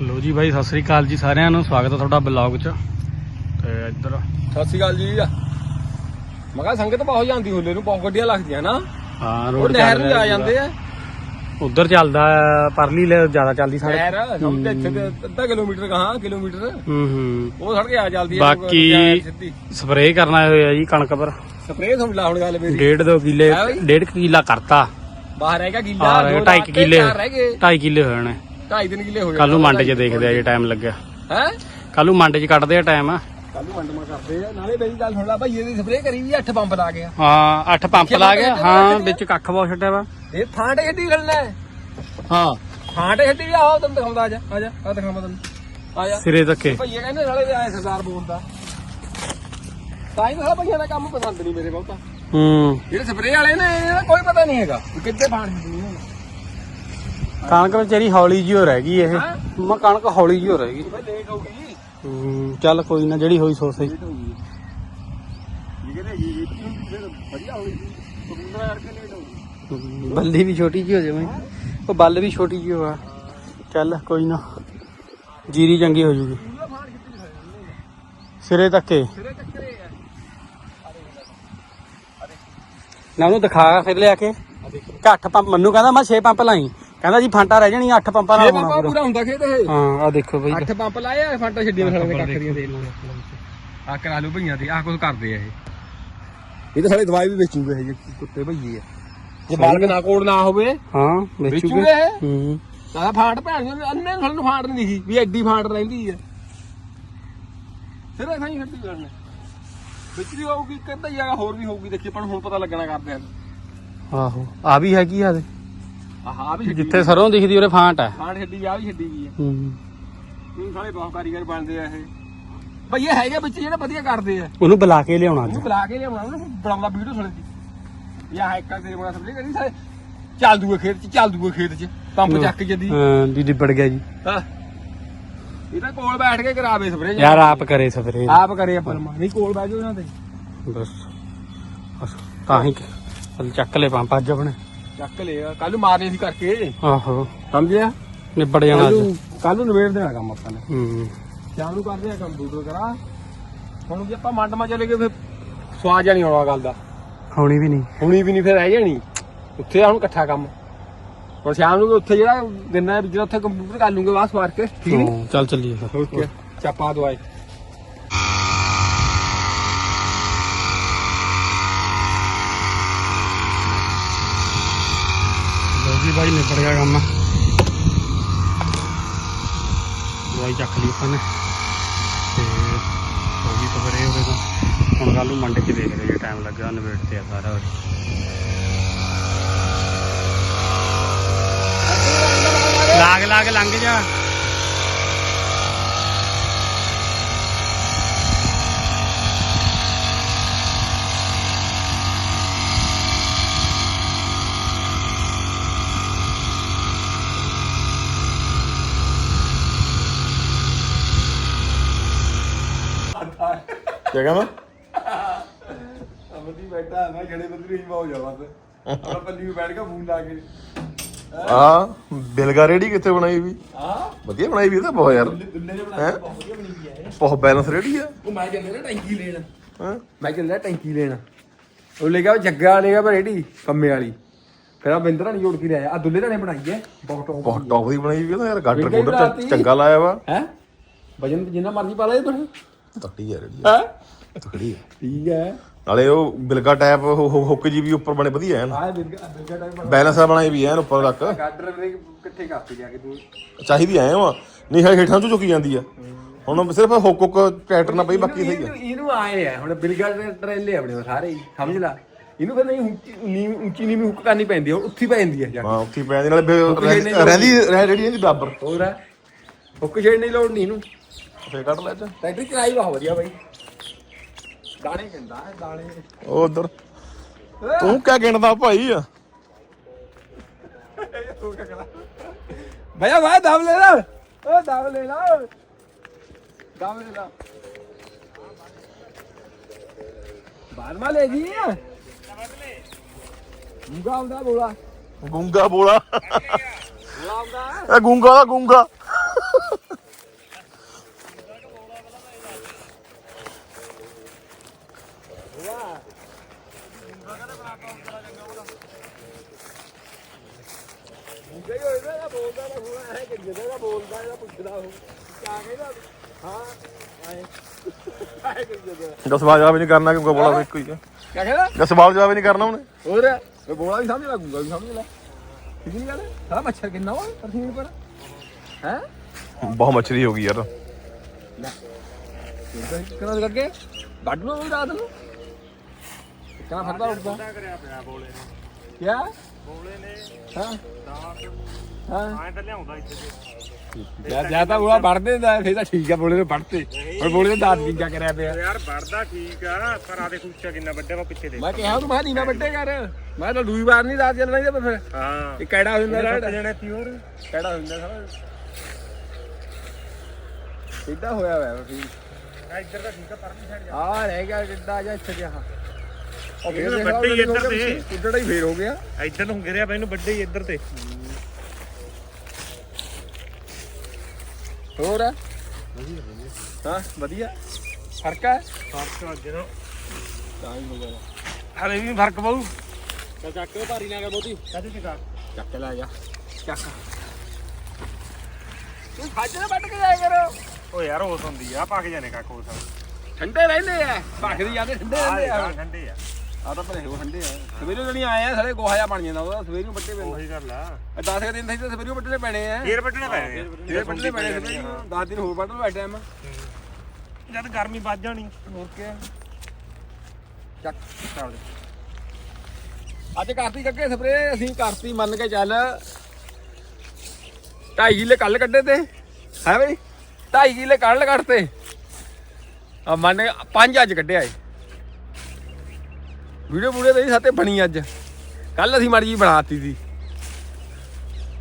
ਲੋ ਜੀ ਬਾਈ ਸਤਿ ਸ੍ਰੀ ਅਕਾਲ ਜੀ ਸਾਰਿਆਂ ਨੂੰ। ਸਵਾਗਤ ਹੈ ਤੁਹਾਡਾ ਬਲੌਗ 'ਚ। ਤੇ ਇੱਧਰ ਸਤਿ ਸ਼੍ਰੀ ਅਕਾਲ ਜੀ। ਮੈਂ ਕਿਹਾ ਸੰਗਤ ਬਹੁਤ ਜਾਂਦੀ ਹੋਲੇ ਨੂੰ ਬਹੁਤ ਗੱਡੀਆਂ ਲੱਗਦੀਆਂ ਨਾ। ਹਾਂ ਉਹ ਰੋਡ ਨਹਿਰ ਨੂੰ ਆ ਜਾਂਦੇ ਆ। ਉਧਰ ਚੱਲਦਾ ਹੈ, ਪਰਲੀ ਲੈ ਜ਼ਿਆਦਾ ਚੱਲਦੀ ਸੜਕ। ਨਹਿਰ ਤੇ ਇੱਥੇ ਤੇ ਅੱਧਾ ਕਿਲੋਮੀਟਰ ਕਹਾਂ ਕਿਲੋਮੀਟਰ। ਹੂੰ ਹੂੰ। ਉਹ ਸੜਕ ਆ ਚੱਲਦੀ ਹੈ ਬਾਕੀ ਸਪਰੇਅ ਕਰਨਾ ਹੋਇਆ ਜੀ ਕਣਕ ਪਰ। ਸਪਰੇਅ ਸਮਝ ਲਾ ਹੁਣ ਗੱਲ ਮੇਰੀ। ਡੇਢ ਦੋ ਕਿੱਲੇ ਹੈ ਬਈ? ਡੇਢ ਕੁ ਕਿੱਲਾ ਕਰਤਾ। ਬਾਹਰ ਰਹਿ ਗਿਆ ਗਿੱਲਾ ਆ ਦੋ ਢਾਈ ਰਾਤ ਕੁ ਤੇ ਕਿੱਲੇ। ਚਾਰ ਰਹਿ ਗਏ। ਢਾਈ ਕਿੱਲੇ ਹੋਏ ਨੇ। ਢਾਈ ਦਿਨ ਕਿੱਲੇ ਹੋ ਗਏ। ਕੱਲ ਨੂੰ ਮੰਡ 'ਚ ਦੇਖਦੇ ਆ ਜੇ ਟਾਈਮ ਲੱਗਿਆ। ਹੈ? ਕੱਲ ਨੂੰ ਮੰਡ 'ਚ ਕੱਢਦੇ ਆ ਟਾਈਮ ਕੱਲ ਨੂੰ ਮੰਡਮਾ ਕਰਦੇ ਆ। ਨਾਲੇ ਮੇਰੀ ਗੱਲ ਸੁਣ ਲੈ ਭਾਈ ਇਹਦੀ ਸਪਰੇਅ ਕਰੀ ਵੀ 8 ਪੰਪ ਲਾ ਗਿਆ। ਹਾਂ ਅੱਠ ਪੰਪ ਲਾ ਗਿਆ। ਹਾਂ ਵਿੱਚ ਕੱਖ ਬਹੁਤ ਛੱਡਿਆ ਵਾ। ਇਹ ਫਾਂਟੇ ਛੱਡੀ ਖੜਨਾ ਹੈ। ਹਾਂ। ਫਾਂਟੇ ਛੱਡੀ ਵੀ ਆਓ ਤੈਨੂੰ ਦਿਖਾਉਂਦਾ ਆ ਜਾ ਆ ਜਾ ਆ ਦਿਖਾਵਾਂ ਤੈਨੂੰ। ਆ ਜਾ। ਸਿਰੇ ਤੱਕੇ ਭਈਏ ਕਹਿੰਦੇ ਨਾਲੇ ਆਏ ਸਰਦਾਰ ਬੋਲਦਾ। ਤਾਂ ਹੀ ਤਾਂ ਭਈਆਂ ਦਾ ਕੰਮ ਪਸੰਦ ਨਹੀਂ ਮੇਰੇ ਬਹੁਤਾ ਹੂੰ। ਜਿਹੜੇ ਸਪਰੇਅ ਵਾਲੇ ਨੇ ਇਹਨਾਂ ਦਾ ਕੋਈ ਪਤਾ ਨਹੀਂ ਹੈਗਾ ਵੀ ਕਿੱਥੇ ਪਾਣੀ ਛੱਡਣੀ ਹੈ। ਕਣਕ ਵਿਚਾਰੀ ਹੌਲੀ ਜਿਹੀ ਹੋ ਰਹਿ ਗਈ ਇਹ। ਮੈਂ ਕਣਕ ਹੌਲੀ ਜਿਹੀ ਹੋ ਰਹਿ ਗਈ। ਭਾਈ ਲੇਟ ਹੋ ਗਈ ਹੂੰ ਚੱਲ ਕੋਈ ਨਾ ਜਿਹੜੀ ਹੋਈ ਸੋ ਸਹੀ। ਲੇਟ ਹੋ ਗਈ ਇਹ ਕਹਿੰਦੇ ਜੀ ਫਿਰ ਵਧੀਆ ਹੋ ਗਈ ਸਮੁੰਦਰ ਕਰਕੇ ਲੇਟ ਹੋ ਗਈ ਬੱਲੀ ਵੀ ਛੋਟੀ ਜਿਹੀ ਹੋ ਜਾਵੇ। ਉਹ ਬੱਲ ਵੀ ਛੋਟੀ ਜਿਹੀ ਹੋਆ। ਚੱਲ ਕੋਈ ਨਾ ਜੀਰੀ ਚੰਗੀ ਹੋ ਜੂਗੀ। ਪੂਰਾ ਫਾੜ ਕਿੱਥੇ ਖੜੇ ਨੇ ਸਿਰੇ ਤੱਕੇ। ਸਿਰੇ ਚੱਕਰੇ ਆ। ਨਾ ਉਹਨੂੰ ਦਿਖਾ ਫਿਰ ਲਿਆ ਕੇ। ਆ ਦੇਖੋ ਘੱਟ ਪੰਪ ਮੈਨੂੰ ਕਹਿੰਦਾ ਮੈਂ 6 ਪੰਪ ਲਾਈ। ਕਹਿੰਦਾ ਜੀ ਫਾਂਟਾ ਰਹਿ ਜਾਣੀ 8 ਪੰਪਾਂ ਨਾਲ ਇਹ ਹੋਣਾ ਪੰਪਾ ਪੂਰਾ। ਪੂਰਾ ਹੁੰਦਾ ਖੇਤ ਇਹ? ਹਾਂ ਆ ਦੇਖੋ ਬਈ। ਅੱਠ ਪੰਪ ਲਾਏ ਆ ਫਾਂਟਾ ਛੱਡੀਆਂ ਸਾਲੇ ਦੇ ਕੱਖਰੀਆਂ ਦੇ ਲੋ ਆ। ਕਰਾ ਲਓ ਭਈਆਂ ਤੇ ਆ ਕੁਝ ਕਰਦੇ ਆ ਇਹ। ਇਹ ਤਾਂ ਸਾਲੇ ਦਵਾਈ ਵੀ ਵੇਚੂਗੇ ਇਹ ਜੇ ਕੁੱਤੇ ਭਈਏ ਆ। ਜੇ ਬਾਲਕ ਨਾ ਕੋੜ ਨਾ ਹੋਵੇ ਹਾਂ ਵੇਚੂਗੇ। ਵੇਚੂਗੇ ਇਹ? ਹੂੰ। ਤਾਂ ਫਾਂਟ ਭੈਣ ਜੀ ਅੰਨੇ ਸਾਲੇ ਨੂੰ ਫਾਂਟ ਨਹੀਂ ਦਿਖੀ ਵੀ ਐਡੀ ਫਾਂਟ ਰਹਿੰਦੀ ਆ। ਸਿਰੇ ਸਾਈ ਖੱਟੀ ਕਰਨੇ? ਵਿੱਚ ਵੀ ਹੋਊਗੀ ਕਹਿੰਦਾ ਜਗ੍ਹਾ ਹੋਰ ਵੀ ਹੋਊਗੀ ਦੇਖੀ ਆਪਾਂ ਨੂੰ ਹੁਣ ਪਤਾ ਲੱਗਣਾ ਕਰਦੇ ਆ। ਆਹੋ ਆ ਵੀ ਹੈਗੀ ਆ ਦੇ ਆਹ ਆ ਵੀ ਛੱਡੀ ਜਿੱਥੇ ਸਰੋਂ ਦਿਖਦੀ ਉਹਦੇ ਫਾਂਟ ਹੈ ਫਾਂਟ ਛੱਡੀ ਆ ਵੀ ਛੱਡੀ ਗਈ ਆ। ਹੂੰ। ਇਹ ਸਾਲੇ ਬਹੁਤ ਕਾਰੀਗਰ ਬਣਦੇ ਆ ਇਹ। ਭਈ ਇਹ ਹੈਗੇ ਵਿੱਚ ਜਿਹੜੇ ਵਧੀਆ ਕਰਦੇ ਆ। ਉਹਨੂੰ ਬੁਲਾ ਕੇ ਲਿਆਉਣਾ ਅੱਜ। ਉਹਨੂੰ ਬੁਲਾ ਕੇ ਲਿਆਉਣਾ ਉਹਨੂੰ ਬਣਾਉਂਦਾ ਵੀਡੀਓ ਸੁਣੇ ਦੀ ਜਾਂ ਇੱਕ ਤੇਰੇ ਬਣਾ ਸਮਝੇ ਕਰੀ ਸਾਰੇ ਚੱਲ ਦੂਏ ਖੇਤ ਚ ਚੱਲ ਦੂਏ ਖੇਤ ਚ ਪੰਪ ਚੱਕ ਜਦੀ। ਹਾਂ ਦੀ ਲਿਬੜ ਗਿਆ ਜੀ। ਹਾਂ। ਇਹ ਤਾਂ ਕੋਲ ਬੈਠ ਕੇ ਕਰਾਵੇ ਸਪਰੇ ਯਾਰ ਆਪ ਕਰੇ ਸਫਰੇ ਆਪ ਕਰੇ ਆਪਾਂ ਨਹੀਂ ਕੋਲ ਜਾਓ ਇਹਨਾਂ ਤੇ। ਬਸ। ਤਾਂ ਹੀ ਚੱਕ ਲੈ ਪੰਪ ਅੱਜ ਆਪਣੇ। ਚੱਕ ਲਿਆ। ਕੱਲ ਨੂੰ ਮਾਰਨੇ ਸੀ ਕਰਕੇ। ਆਹੋ। ਸਮਝਿਆ? ਨਿਬੜ ਜਾਣਾ ਅੱਜ। ਕੱਲ ਨੂੰ ਨਵੇੜ ਦੇਣਾ ਕੰਮ ਆਪਾਂ ਨੇ। ਹੂੰ। ਨੂੰ ਕਰਦੇ ਆ ਕੰਪਿਊਟਰ ਕਰਾ। ਹੁਣ ਜੇ ਆਪਾਂ ਮੰਡਮਾ ਚਲੇ ਗਏ ਫਿਰ ਸਵਾਦ ਜਾਂ ਨਹੀਂ ਆਉਣਾ ਗੱਲ ਦਾ। ਹੋਣੀ ਵੀ ਨਹੀਂ। ਹੁਣੀ ਵੀ ਨਹੀਂ ਫਿਰ ਰਹਿ ਜਾਣੀ। ਉੱਥੇ ਆ ਹੁਣ ਇਕੱਠਾ ਕੰਮ। ਹੁਣ ਸ਼ਾਮ ਨੂੰ ਉੱਥੇ ਜਿਹੜਾ ਦਿਨ ਜਿਹੜਾ ਉੱਥੇ ਕੰਪਿਊਟਰ ਕਰ ਲੂੰਗੇ ਬਾਅਦ ਸਵਾਰ ਕੇ। ਠੀਕ ਨਹੀਂ ਚੱਲ ਚੱਲੀਏ ਫਿਰ। ਓਕੇ। ਚਾਪਾ ਦਵਾਈ। ਲੋ ਨਿਬੜ ਗਿਆ ਕੰਮ। ਦਵਾਈ ਚੱਕ ਲਈ ਆਪਾਂ ਨੇ। ਤੇ ਹੋ ਗਈ ਸਵੇਰੇ ਉਹਦੇ ਤੋਂ। ਹੁਣ ਕੱਲ ਨੂੰ ਮੰਡੇ 'ਚ ਦੇਖਦੇ ਜੇ ਟਾਈਮ ਲੱਗਾ ਨਵੇੜ ਤੇ ਆ ਸਾਰਾ ਹੋਰ ਲਾਗ ਲਾਗ ਲੰਘ ਜਾ। ਕੀ ਕਹਿੰਦਾ? ਅਮਰਦੀ ਬੈਠਾ ਮੈਂ ਜੜੇ ਬੰਦਰੀ ਹੀ ਬਾਉ ਜਾਵਾ ਤੇ। ਆਪਣਾ ਪੱਲੀ ਨੂੰ ਬੈਠ ਕੇ ਫੋਨ ਲਾ ਕੇ। ਆ ਬਿਲਗਾ ਰੇੜੀ ਕਿੱਥੇ ਬਣਾਈ ਵੀ? ਹਾਂ? ਵਧੀਆ ਬਣਾਈ ਵੀ ਇਹ ਤਾਂ ਬਹੁਤ ਯਾਰ। ਦੁੱਲੇ ਨੇ ਹੈਂ? ਬਣਾਇਆ ਬਹੁਤ ਵਧੀਆ ਬਣੀ ਗਈ ਹੈ ਬਹੁਤ ਬੈਲੈਂਸ ਰੇੜੀ ਆ। ਉਹ ਮੈਂ ਕਹਿੰਦਾ ਨਾ ਟੈਂਕੀ ਲੈਣ। ਹਾਂ? ਮੈਂ ਕਹਿੰਦਾ ਟੈਂਕੀ ਲੈਣ। ਉਹ ਲੈ ਗਿਆ ਜੱਗਾ ਲੈ ਗਿਆ ਰੇੜੀ ਕੰਮੇ ਵਾਲੀ। ਫਿਰ ਆ ਬਿੰਦਰਾ ਨਹੀਂ ਜੋੜ ਕੇ ਲਿਆਇਆ। ਆ ਦੁੱਲੇ ਨੇ ਬਣਾਈ ਹੈ ਬਹੁਤ ਟੌਪ ਬਹੁਤ ਟੌਪ ਦੀ ਬਣਾਈ ਵੀ ਇਹ ਤਾਂ ਯਾਰ ਗਾਟਰ ਗੁੱਡਰ ਚੰਗਾ ਲਾਇਆ ਵਾ। ਹੈ? ਵਜਨ ਜਿੰਨਾ ਮਰਜ਼ੀ ਪਾ ਲੈ ਤੂੰ। ਤਕੜੀ ਆ ਰੇੜੀ ਹੈ? ਤਕੜੀ ਆ। ਠੀਕ ਹੈ। ਨਾਲੇ ਉਹ ਬਿਲਗਾ ਟੈਪ ਹੁੱਕ ਜੀ ਵੀ ਉੱਪਰ ਬਣੇ ਵਧੀਆ ਐਨ। ਆਹ ਬਿਲਗਾ ਬਿਲਗਾ ਟਾਈਮ ਬਣਾ। ਬੈਲੈਂਸ ਬਣਾਈ ਵੀ ਐਨ ਉੱਪਰ ਤੱਕ। ਗਾਡਰ ਵੀਰੇ ਕਿੱਥੇ ਕਰਤੇ ਜਾ ਕੇ ਤੂੰ? ਚਾਹੀਦੀ ਐ ਵਾ ਨਹੀਂ ਹੈ ਹੇਠਾਂ ਤੋਂ ਝੁਕੀ ਜਾਂਦੀ ਆ। ਹੁਣ ਸਿਰਫ ਹੁੱਕ ਹੁੱਕ ਟਰੈਕਟਰ ਨਾਲ ਪਈ ਬਾਕੀ ਸਹੀ ਆ। ਇਹਨੂੰ- ਇਹਨੂੰ ਆਏ ਆ। ਹੁਣ ਬਿਲਗਾ ਟਰੇਲੇ ਆਪਣੇ ਕੋਲ ਸਾਰੇ ਹੀ। ਸਮਝ ਲੈ। ਇਹਨੂੰ ਫਿਰ ਨਹੀਂ ਉੱਚੀ ਨੀਵੀਂ ਉੱਚੀ ਨੀਵੀਂ ਹੁੱਕ ਕਰਨੀ ਪੈਂਦੀ ਆ। ਉੱਥੀ ਪੈ ਜਾਂਦੀ ਆ ਜਾ ਕੇ। ਹਾਂ ਉੱਥੇ ਪੈ ਜਾਂਦੀ ਨਾਲੇ ਫਿਰ ਰਹਿੰਦੀ ਰਹਿ ਰੇੜੀ ਇਹਦੀ ਬਰਾਬਰ ਹੋਰ ਆ। ਹੁੱਕ ਛੇੜ ਨਹੀਂ ਲੋੜ ਨਹੀਂ ਇਹਨੂੰ। ਫੇਰ ਕੱਢ ਲੈ ਚ ਟਰੈਕਟਰ ਚਲਾਈ ਬਹੁਤ ਵਧੀਆ ਬਾਈ। ਦਾਣੇ ਕਹਿੰਦਾ ਹੈ ਦਾਣੇ। ਉਹ ਉਧਰ। ਤੂੰ ਕਿਆ ਗਿਣਦਾ ਭਾਈ? ਆ ਭਈਆ ਭਾਈ ਦਮ ਲੈ ਲਾ। ਓ ਦਮ ਲੈ ਲਾ। ਦਮ ਲੈ ਲਾ। ਬਾਹਰ ਮਾ ਲੈ ਜੀ ਮੁੰਗਾ ਆਉਂਦਾ ਬੋਲਾ। ਗੁੰਗਾ ਬੋਲਾ। ਆਉਂਦਾ। ਇਹ ਗੁੰਗਾ ਦਾ ਗੁੰਗਾ ਠੀਕ ਹੈ ਇਹਦਾ ਨਾ ਬੋਲਦਾ ਨਾ ਹੁਣ ਐ ਕਿ ਜਿਹਦਾ ਬੋਲਦਾ ਇਹਦਾ ਪੁੱਛਦਾ ਉਹ ਕਿਆ ਕਹਿੰਦਾ ਹਾਂ ਆਏ ਆਏ ਕਿ ਜਿਹਦਾ ਜਦ ਸਵਾਲ ਜਵਾਬ ਹੀ ਨਹੀਂ ਕਰਨਾ ਕਿਉਂਕਿ ਬੋਲਾ ਤਾਂ ਇੱਕੋ ਹੀ ਹੈ ਕਿਆ ਕਹਿੰਦਾ ਜਦ ਸਵਾਲ ਜਵਾਬ ਹੀ ਨਹੀਂ ਕਰਨਾ ਉਹਨੇ ਹੋਰ ਮੈਂ ਬੋਲਾ ਵੀ ਸਮਝ ਲੱਗੂਗਾ ਵੀ ਸਮਝ ਲੈ ਠੀਕ ਨਹੀਂ ਗੱਲ ਸਾਰਾ ਮੱਛਰ ਕਿੰਨਾ ਵਾ ਪਰਸੀਨ ਪਰ ਹੈ ਬਹੁਤ ਮੱਛਰੀ ਹੋ ਗਈ ਯਾਰ ਲੈ ਕਿਹਨਾਂ ਦੇ ਅੱਗੇ ਵੱਢ ਲਓ ਰਾਤ ਨੂੰ ਕਿਹਨਾਂ ਫੜਦਾ ਉੱਠਦਾ ਕਰਿਆ ਪਿਆ ਬੋਲੇ ਨੇ ਕਿਆ ਬੋਲੇ ਨੇ ਹਾਂ। ਦਾਤ ਹਾਂ। ਐਂ ਤਾਂ ਲਿਆਉਂਦਾ ਇੱਥੇ ਤੇ ਜਾਂ ਜਾਂ ਤਾਂ ਉਹ ਵੜਦੇ ਹੁੰਦਾ ਫੇਰ ਤਾਂ ਠੀਕ ਆ ਬੋਲੇ ਨੂੰ ਵੜਤੇ ਹੁਣ ਬੋਲੇ ਦੇ ਦਾਤ ਕਿੰਗਾ ਕਰਿਆ ਪਿਆ। ਯਾਰ ਵੜਦਾ ਠੀਕ ਆ ਪਰ ਆਦੇ ਖੂਚਾ ਕਿੰਨਾ ਵੱਡਾ ਵਾ ਪਿੱਛੇ ਦੇ ਮੈਂ ਕਿਹਾ ਤੂੰ ਮੈਂ ਨੀਵਾ ਵੱਡੇ ਕਰ। ਮੈਂ ਤਾਂ ਦੂਈ ਵਾਰ ਨਹੀਂ ਰਾਤ ਚੱਲਣਾ ਇਹਦਾ ਫਿਰ। ਹਾਂ। ਇਹ ਕਿਹੜਾ ਹੁੰਦਾ ਸੱਤ ਰਾਤ ਜਣੇ ਸਾਰਾ? ਹੋਇਆ ਹੋਇਆ ਆ ਇੱਧਰ ਦਾ ਠੀਕ ਆ ਪਰਲੀ ਸਾਈਡ ਆ ਰਹਿ ਗਿਆ ਕਿੱਦਾਂ ਜਾਂ ਇੱਥੇ ਜਿਹਾ। ਉਹ ਇਹ ਫੇਰ ਤਾਂ ਵੱਡੇ ਹੀ ਇੱਧਰ ਤੇ। ਕਿੱਦਾਂ ਹੀ ਫੇਰ ਹੋ ਗਿਆ। ਇੱਧਰ ਨੂੰ ਗਿਰਿਆ ਇਹਨੂੰ ਵੱਡੇ ਹੀ ਇੱਧਰ ਤੇ। ਹੋਰ ਹਾਂ ਵਧੀਆ। ਫ਼ਰਕ ਹੈ ਫ਼ਰਕ ਅੱਗੇ ਨੂੰ ਤਾਂ ਹੀ ਹੋ ਗਿਆ। ਹਲੇ ਵੀ ਫ਼ਰਕ ਪਊ। ਚੱਲ ਚੱਕ ਕੇ ਭਾਰੀ ਨਾ ਗਿਆ ਬਹੁਤੀ ਕਾਹਦੇ ਚ ਕਰ ਚੱਕ ਲੈ ਜਾ। ਚੱਕ। ਤੂੰ ਖੱਜ ਨਾ ਵੱਟ ਕੇ ਜਾਇਆ ਕਰੋ। ਓ ਯਾਰ ਉਹ ਹੁੰਦੀ ਆ ਪੱਕ ਜਾਣੇ ਕਾ ਕੋਲ ਠੰਡੇ ਰਹਿੰਦੇ ਆ। ਭਖਦੀ ਜਾਂਦੇ ਠੰਡੇ ਰਹਿੰਦੇ ਆ। ਆ ਠੰਡੇ ਆ। ਆ ਤਾਂ ਭਲੇ ਹੋ ਠੰਡੇ ਆ। ਸਵੇਰੇ ਜਣੀ ਆਏ ਆ ਸਾਰੇ ਗੋਹਾ ਜਿਹਾ ਬਣ ਜਾਂਦਾ ਉਹਦਾ ਸਵੇਰੇ ਨੂੰ ਵੱਟੇ ਪੈਂਦੇ। ਉਹੀ ਗੱਲ ਆ। 10 ਕੁ ਦਿਨ થઈ ਤਾਂ ਸਵੇਰੇ ਨੂੰ ਵੱਟਣੇ ਪੈਣੇ ਆ। ਫੇਰ ਵੱਢਣੇ ਪੈਣੇ ਆ। ਫੇਰ ਵੱਟਣੇ ਪੈਣੇ ਸਵੇਰੇ ਨੂੰ। 10 ਦਿਨ ਹੋਰ ਵੱਢ ਲਓ ਐ ਟਾਈਮ ਜਦ ਗਰਮੀ ਵੱਧ ਜਾਣੀ। ਹੋਰ ਕੀ ਚੱਕ ਚੱਲ। ਅੱਜ ਕਰਤੀ ਕੱਗੇ ਸਪਰੇ ਅਸੀਂ ਕਰਤੀ ਮੰਨ ਕੇ ਚੱਲ। 2.5 ਕਿੱਲੇ ਕੱਲ ਕੱਢੇ ਤੇ। ਹੈ ਬਈ? 2.5 ਕਿੱਲੇ ਕੱਲ ਕੱਢਤੇ। ਆ ਮੰਨ ਅੱਜ ਕੱਢਿਆ ਏ ਵੀਡੀਓ ਪੂਰੇ ਤੇ ਸਾਤੇ ਬਣੀ ਅੱਜ। ਕੱਲ ਅਸੀਂ ਮਾੜੀ ਜੀ ਬਣਾਤੀ ਸੀ।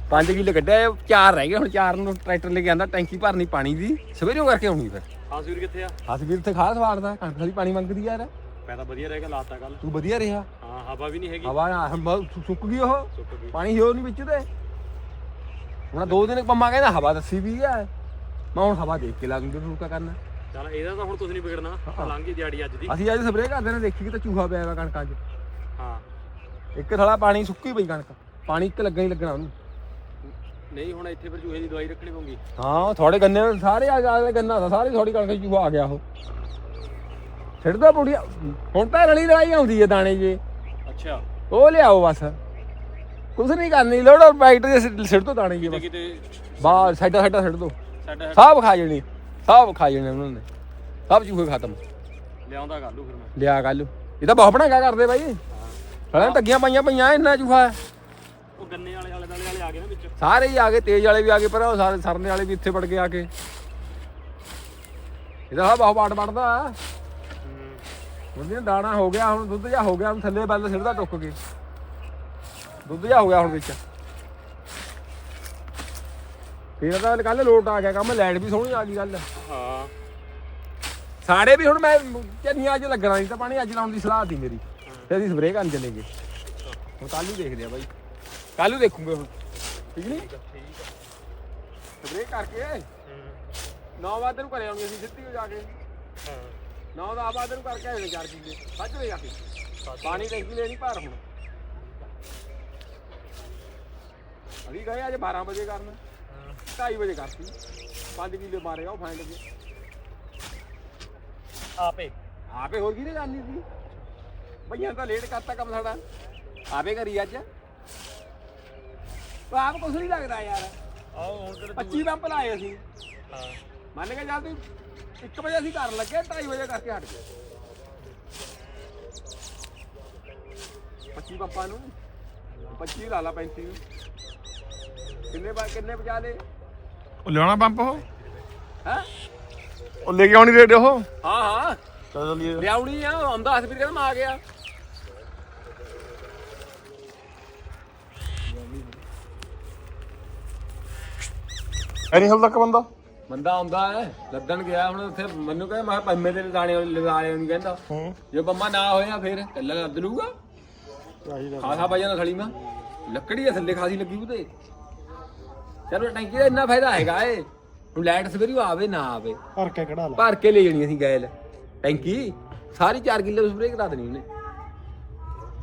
5 ਕਿੱਲੇ ਕੱਢਿਆ ਚਾਰ ਰਹਿ ਗਏ ਹੁਣ ਚਾਰ ਨੂੰ ਟਰੈਕਟਰ ਲੈ ਕੇ ਆਂਦਾ ਟੈਂਕੀ ਭਰਨੀ ਪਾਣੀ ਦੀ। ਸਵੇਰੇ ਕਰਕੇ ਆਉਣੀ ਫਿਰ। ਹਾਸਵੀਰ ਕਿੱਥੇ ਆ? ਹਸਬੀਰ ਤੇ ਖਾਸ ਵਾਰਦਾ ਕਣਕ ਵਾਲੀ ਪਾਣੀ ਮੰਗਦੀ ਯਾਰ। ਮੈਂ ਤਾਂ ਵਧੀਆ ਰਹੇਗਾ ਲਾਤਾ ਕੱਲ ਤੂੰ ਵਧੀਆ ਰਿਹਾ। ਹਾਂ ਹਵਾ ਵੀ ਨਹੀਂ ਹੈਗੀ। ਹਵਾ ਸੁੱਕ ਗਈ ਉਹ। ਪਾਣੀ ਹੋ ਨਹੀਂ ਵਿੱਚ ਤੇ। ਹੁਣ ਦੋ ਦਿਨ ਪੰਮਾ ਕਹਿੰਦਾ ਹਵਾ ਦੱਸੀ ਵੀ ਆ। ਮੈਂ ਹੁਣ ਹਵਾ ਦੇਖ ਕੇ ਲੱਗੂਗਾ ਤੂੰ ਕੀ ਕਰਨਾ। ਚਲ ਇਹਦਾ ਤਾਂ ਹੁਣ ਕੁਝ ਨਹੀਂ ਵਿਗੜਨਾ। ਲੰਘ ਗਈ ਦਿਹਾੜੀ ਅੱਜ ਦੀ। ਅਸੀਂ ਅੱਜ ਸਪਰੇਅ ਕਰਦੇ ਨੇ ਦੇਖੀ ਕਿ ਤਾਂ ਚੂਹਾ ਪਿਆ ਵਾ ਕਣਕਾਂ 'ਚ। ਹਾਂ। ਇੱਕ ਥੜਾ ਪਾਣੀ ਸੁੱਕੀ ਪਈ ਕਣਕ। ਪਾਣੀ ਇੱਕ ਲੱਗਾ ਹੀ ਲੱਗਣਾ ਉਹਨੂੰ। ਨਹੀਂ ਹੁਣ ਇੱਥੇ ਫਿਰ ਚੂਹੇ ਦੀ ਦਵਾਈ ਰੱਖਣੀ ਪਊਗੀ। ਹਾਂ ਥੋੜੇ ਗੰਨੇ ਸਾਰੇ ਆ ਜਾ ਗੰਨਾ ਦਾ ਸਾਰੇ ਥੋੜੀ ਕਣਕ 'ਚ ਚੂਹਾ ਆ ਗਿਆ ਉਹ। ਛਿੜਦਾ ਬੁੜੀਆ ਹੁਣ ਤਾਂ ਰਲੀ ਲੜਾਈ ਆਉਂਦੀ ਹੈ ਦਾਣੇ ਜੇ। ਅੱਛਾ। ਉਹ ਲਿਆਓ ਬਸ। ਕੁਛ ਨਹੀਂ ਕਰਨੀ ਲੋੜ ਪੈਕਟ ਦੇ ਸਿ- ਸਿੱਟ ਦੋ ਦਾਣੇ ਜੇ ਬਸ। ਕਿਤੇ ਬਾਹਰ ਸਾਈਡਾਂ ਸਾਈਡਾਂ ਸਿੱਟ ਦੋ। ਸਾਡਾ ਸਭ ਖਾ ਜਣੀ। ਸਭ ਖਾ ਜਣੇ ਉਹਨਾਂ ਨੇ। ਸਭ ਚੂਹੇ ਖਤਮ। ਲਿਆਉਂਦਾ ਗੱਲੂ ਫਿਰ ਮੈਂ। ਲਿਆ ਕੱਲ ਇਹ ਤਾਂ ਬਹੁਤ ਬਣਾ ਕਰਦੇ ਬਾਈ। ਹਲੇ ਤੱਗੀਆਂ ਪਾਈਆਂ ਪਈਆਂ ਇੰਨਾ ਚੂਹਾ ਹੈ। ਉਹ ਗੰਨੇ ਵਾਲੇ ਵਾਲੇ ਵਾਲੇ ਆ ਗਏ ਨਾ ਵਿੱਚ। ਸਾਰੇ ਹੀ ਆ ਗਏ ਤੇਜ਼ ਵਾਲੇ ਵੀ ਆ ਗਏ ਪਰ ਉਹ ਸਾਰੇ ਸਰਨੇ ਵਾਲੇ ਵੀ ਇੱਥੇ ਵੜ ਕੇ ਆ ਕੇ। ਇਹਦਾ ਸਭ ਬਹੁਤ ਬਾਟ ਵੜਦਾ ਉਹਦੀਆਂ ਦਾਣਾ ਹੋ ਗਿਆ ਹੁਣ ਦੁੱਧ ਜਾ ਹੋ ਗਿਆ ਹੁਣ ਥੱਲੇ ਬੱਲ ਸਿਰਦਾ ਟੁੱਕ ਕੇ। ਦੁੱਧ ਜਾ ਹੋ ਗਿਆ ਹੁਣ ਵਿੱਚ। ਫੇਰ ਤਾਂ ਕੱਲ ਲੋਟ ਆ ਗਿਆ ਕੰਮ ਲਾਈਟ ਵੀ ਸੋਹਣੀ ਆ ਗਈ ਗੱਲ ਹਾਂ। ਸਾਡੇ ਵੀ ਹੁਣ ਮੈਂ ਚੰਨੀਆਂ ਅੱਜ ਲੱਗਣਾ ਨਹੀਂ ਤਾਂ ਪਾਣੀ ਅੱਜ ਲਾਉਣ ਦੀ ਸਲਾਹ ਸੀ ਮੇਰੀ। ਤੇ ਅਸੀਂ ਸਪਰੇਅ ਕਰਨ ਚੱਲੇਗੇ ਹੁਣ ਕੱਲ ਨੂੰ ਦੇਖਦੇ ਆ ਬਾਈ। ਕੱਲ ਨੂੰ ਦੇਖੂਗੇ ਹੁਣ। ਠੀਕ ਨਹੀਂ ਸਪਰੇਅ ਕਰਕੇ। 9 ਵਜੇ ਨੂੰ ਘਰੇ ਆਉਣੀ ਅਸੀਂ ਸਿੱਧੀ ਹੋ ਜਾ ਕੇ। 9 ਦਾ ਆਬਾਦ ਨੂੰ ਕਰਕੇ ਆਏ ਚਾਰ ਕਿੱਲੇ ਸੱਜ ਹੋ ਜਾ ਕੇ। ਪਾਣੀ ਟੈਂਕੀ ਲੈਣੀ ਭਾਰ ਹੁਣ। ਅਸੀਂ ਗਏ ਅੱਜ 12 ਵਜੇ ਕਰਨ। 2:30 ਵਜੇ ਕਰਤੀ। 5 ਕਿੱਲੇ ਮਾਰੇ ਉਹ ਫਾਈਂਡ ਕੇ ਆਪੇ। ਆਪੇ ਹੋਰ ਕਿਹਨੇ ਜਾਣੀ ਸੀ। ਭਈਆਂ ਤਾਂ ਲੇਟ ਕਰਤਾ ਕੰਮ ਸਾਡਾ। ਆਪੇ ਕਰੀ ਅੱਜ। ਉਹ ਆਪ ਕੁਛ ਨਹੀਂ ਲੱਗਦਾ ਯਾਰ। ਆਹ ਹੁਣ ਕਿਹੜੇ 25 ਪੰਪ ਲਾਏ ਅਸੀਂ। ਹਾਂ। ਮੰਨ ਕੇ ਤੂੰ 1 ਵਜੇ ਅਸੀਂ ਕਰਨ ਲੱਗੇ 2:30 ਵਜੇ ਕਰਕੇ ਹਟ ਗਏ। 25 ਪੰਪਾਂ ਨੂੰ। 25 ਲਾ ਲਾ 35 ਨੂੰ। ਕਿੰਨੇ ਬਾ ਕਿੰਨੇ ਬਚਾ ਲੇ ਉਹ ਲਿਆਉਣਾ ਪੰਪ ਉਹ? ਹੈ? ਉਹ ਲੈ ਕੇ ਆਉਣੀ ਰੇਡ ਉਹ? ਹਾਂ ਹਾਂ। ਚੱਲ ਚੱਲੀਏ ਲਿਆਉਣੀ ਆ ਉਹ ਆਉਂਦਾ ਹਸਪੀਟਲ ਕਹਿੰਦਾ ਮੈਂ ਆ ਗਿਆ। ਐ ਨਹੀਂ ਹਲ ਤੱਕ ਬੰਦਾ? ਬੰਦਾ ਆਉਂਦਾ ਹੈ ਲੱਦਣ ਗਿਆ ਹੁਣ ਉੱਥੇ। ਮੈਨੂੰ ਕਹਿੰਦਾ ਮੈਂ ਪੰਮੇ ਦੇ ਲਗਾਣੇ ਲਗਾ ਲਿਆ ਨਹੀਂ ਕਹਿੰਦਾ। ਹੂੰ। ਜੇ ਬੰਮਾ ਨਾ ਹੋਇਆ ਫੇਰ ਕੱਲਾ ਲੱਦ ਲੂਗਾ ਖਾਸਾ ਵਜਨ ਨਾਲ ਥਲੀ ਮਾ। ਲੱਕੜੀ ਆ ਥੱਲੇ ਖਾਸੀ ਲੱਗੀ ਉਹਦੇ। ਚਲੋ ਟੈਂਕੀ ਦਾ ਇੰਨਾ ਫਾਇਦਾ ਹੈਗਾ ਏ। ਹੁਣ ਲਾਈਟ ਸਵੇਰੀ ਆਵੇ ਨਾ ਆਵੇ। ਭਰ ਕੇ ਕਢਾ ਲਾ। ਭਰ ਕੇ ਲੈ ਜਾਣੀ ਅਸੀਂ ਗੈਲ। ਟੈਂਕੀ? ਸਾਰੀ 4 ਕਿੱਲੇ ਸਪਰੇਅ ਕਰਾ ਦੇਣੀ ਉਹਨੇ।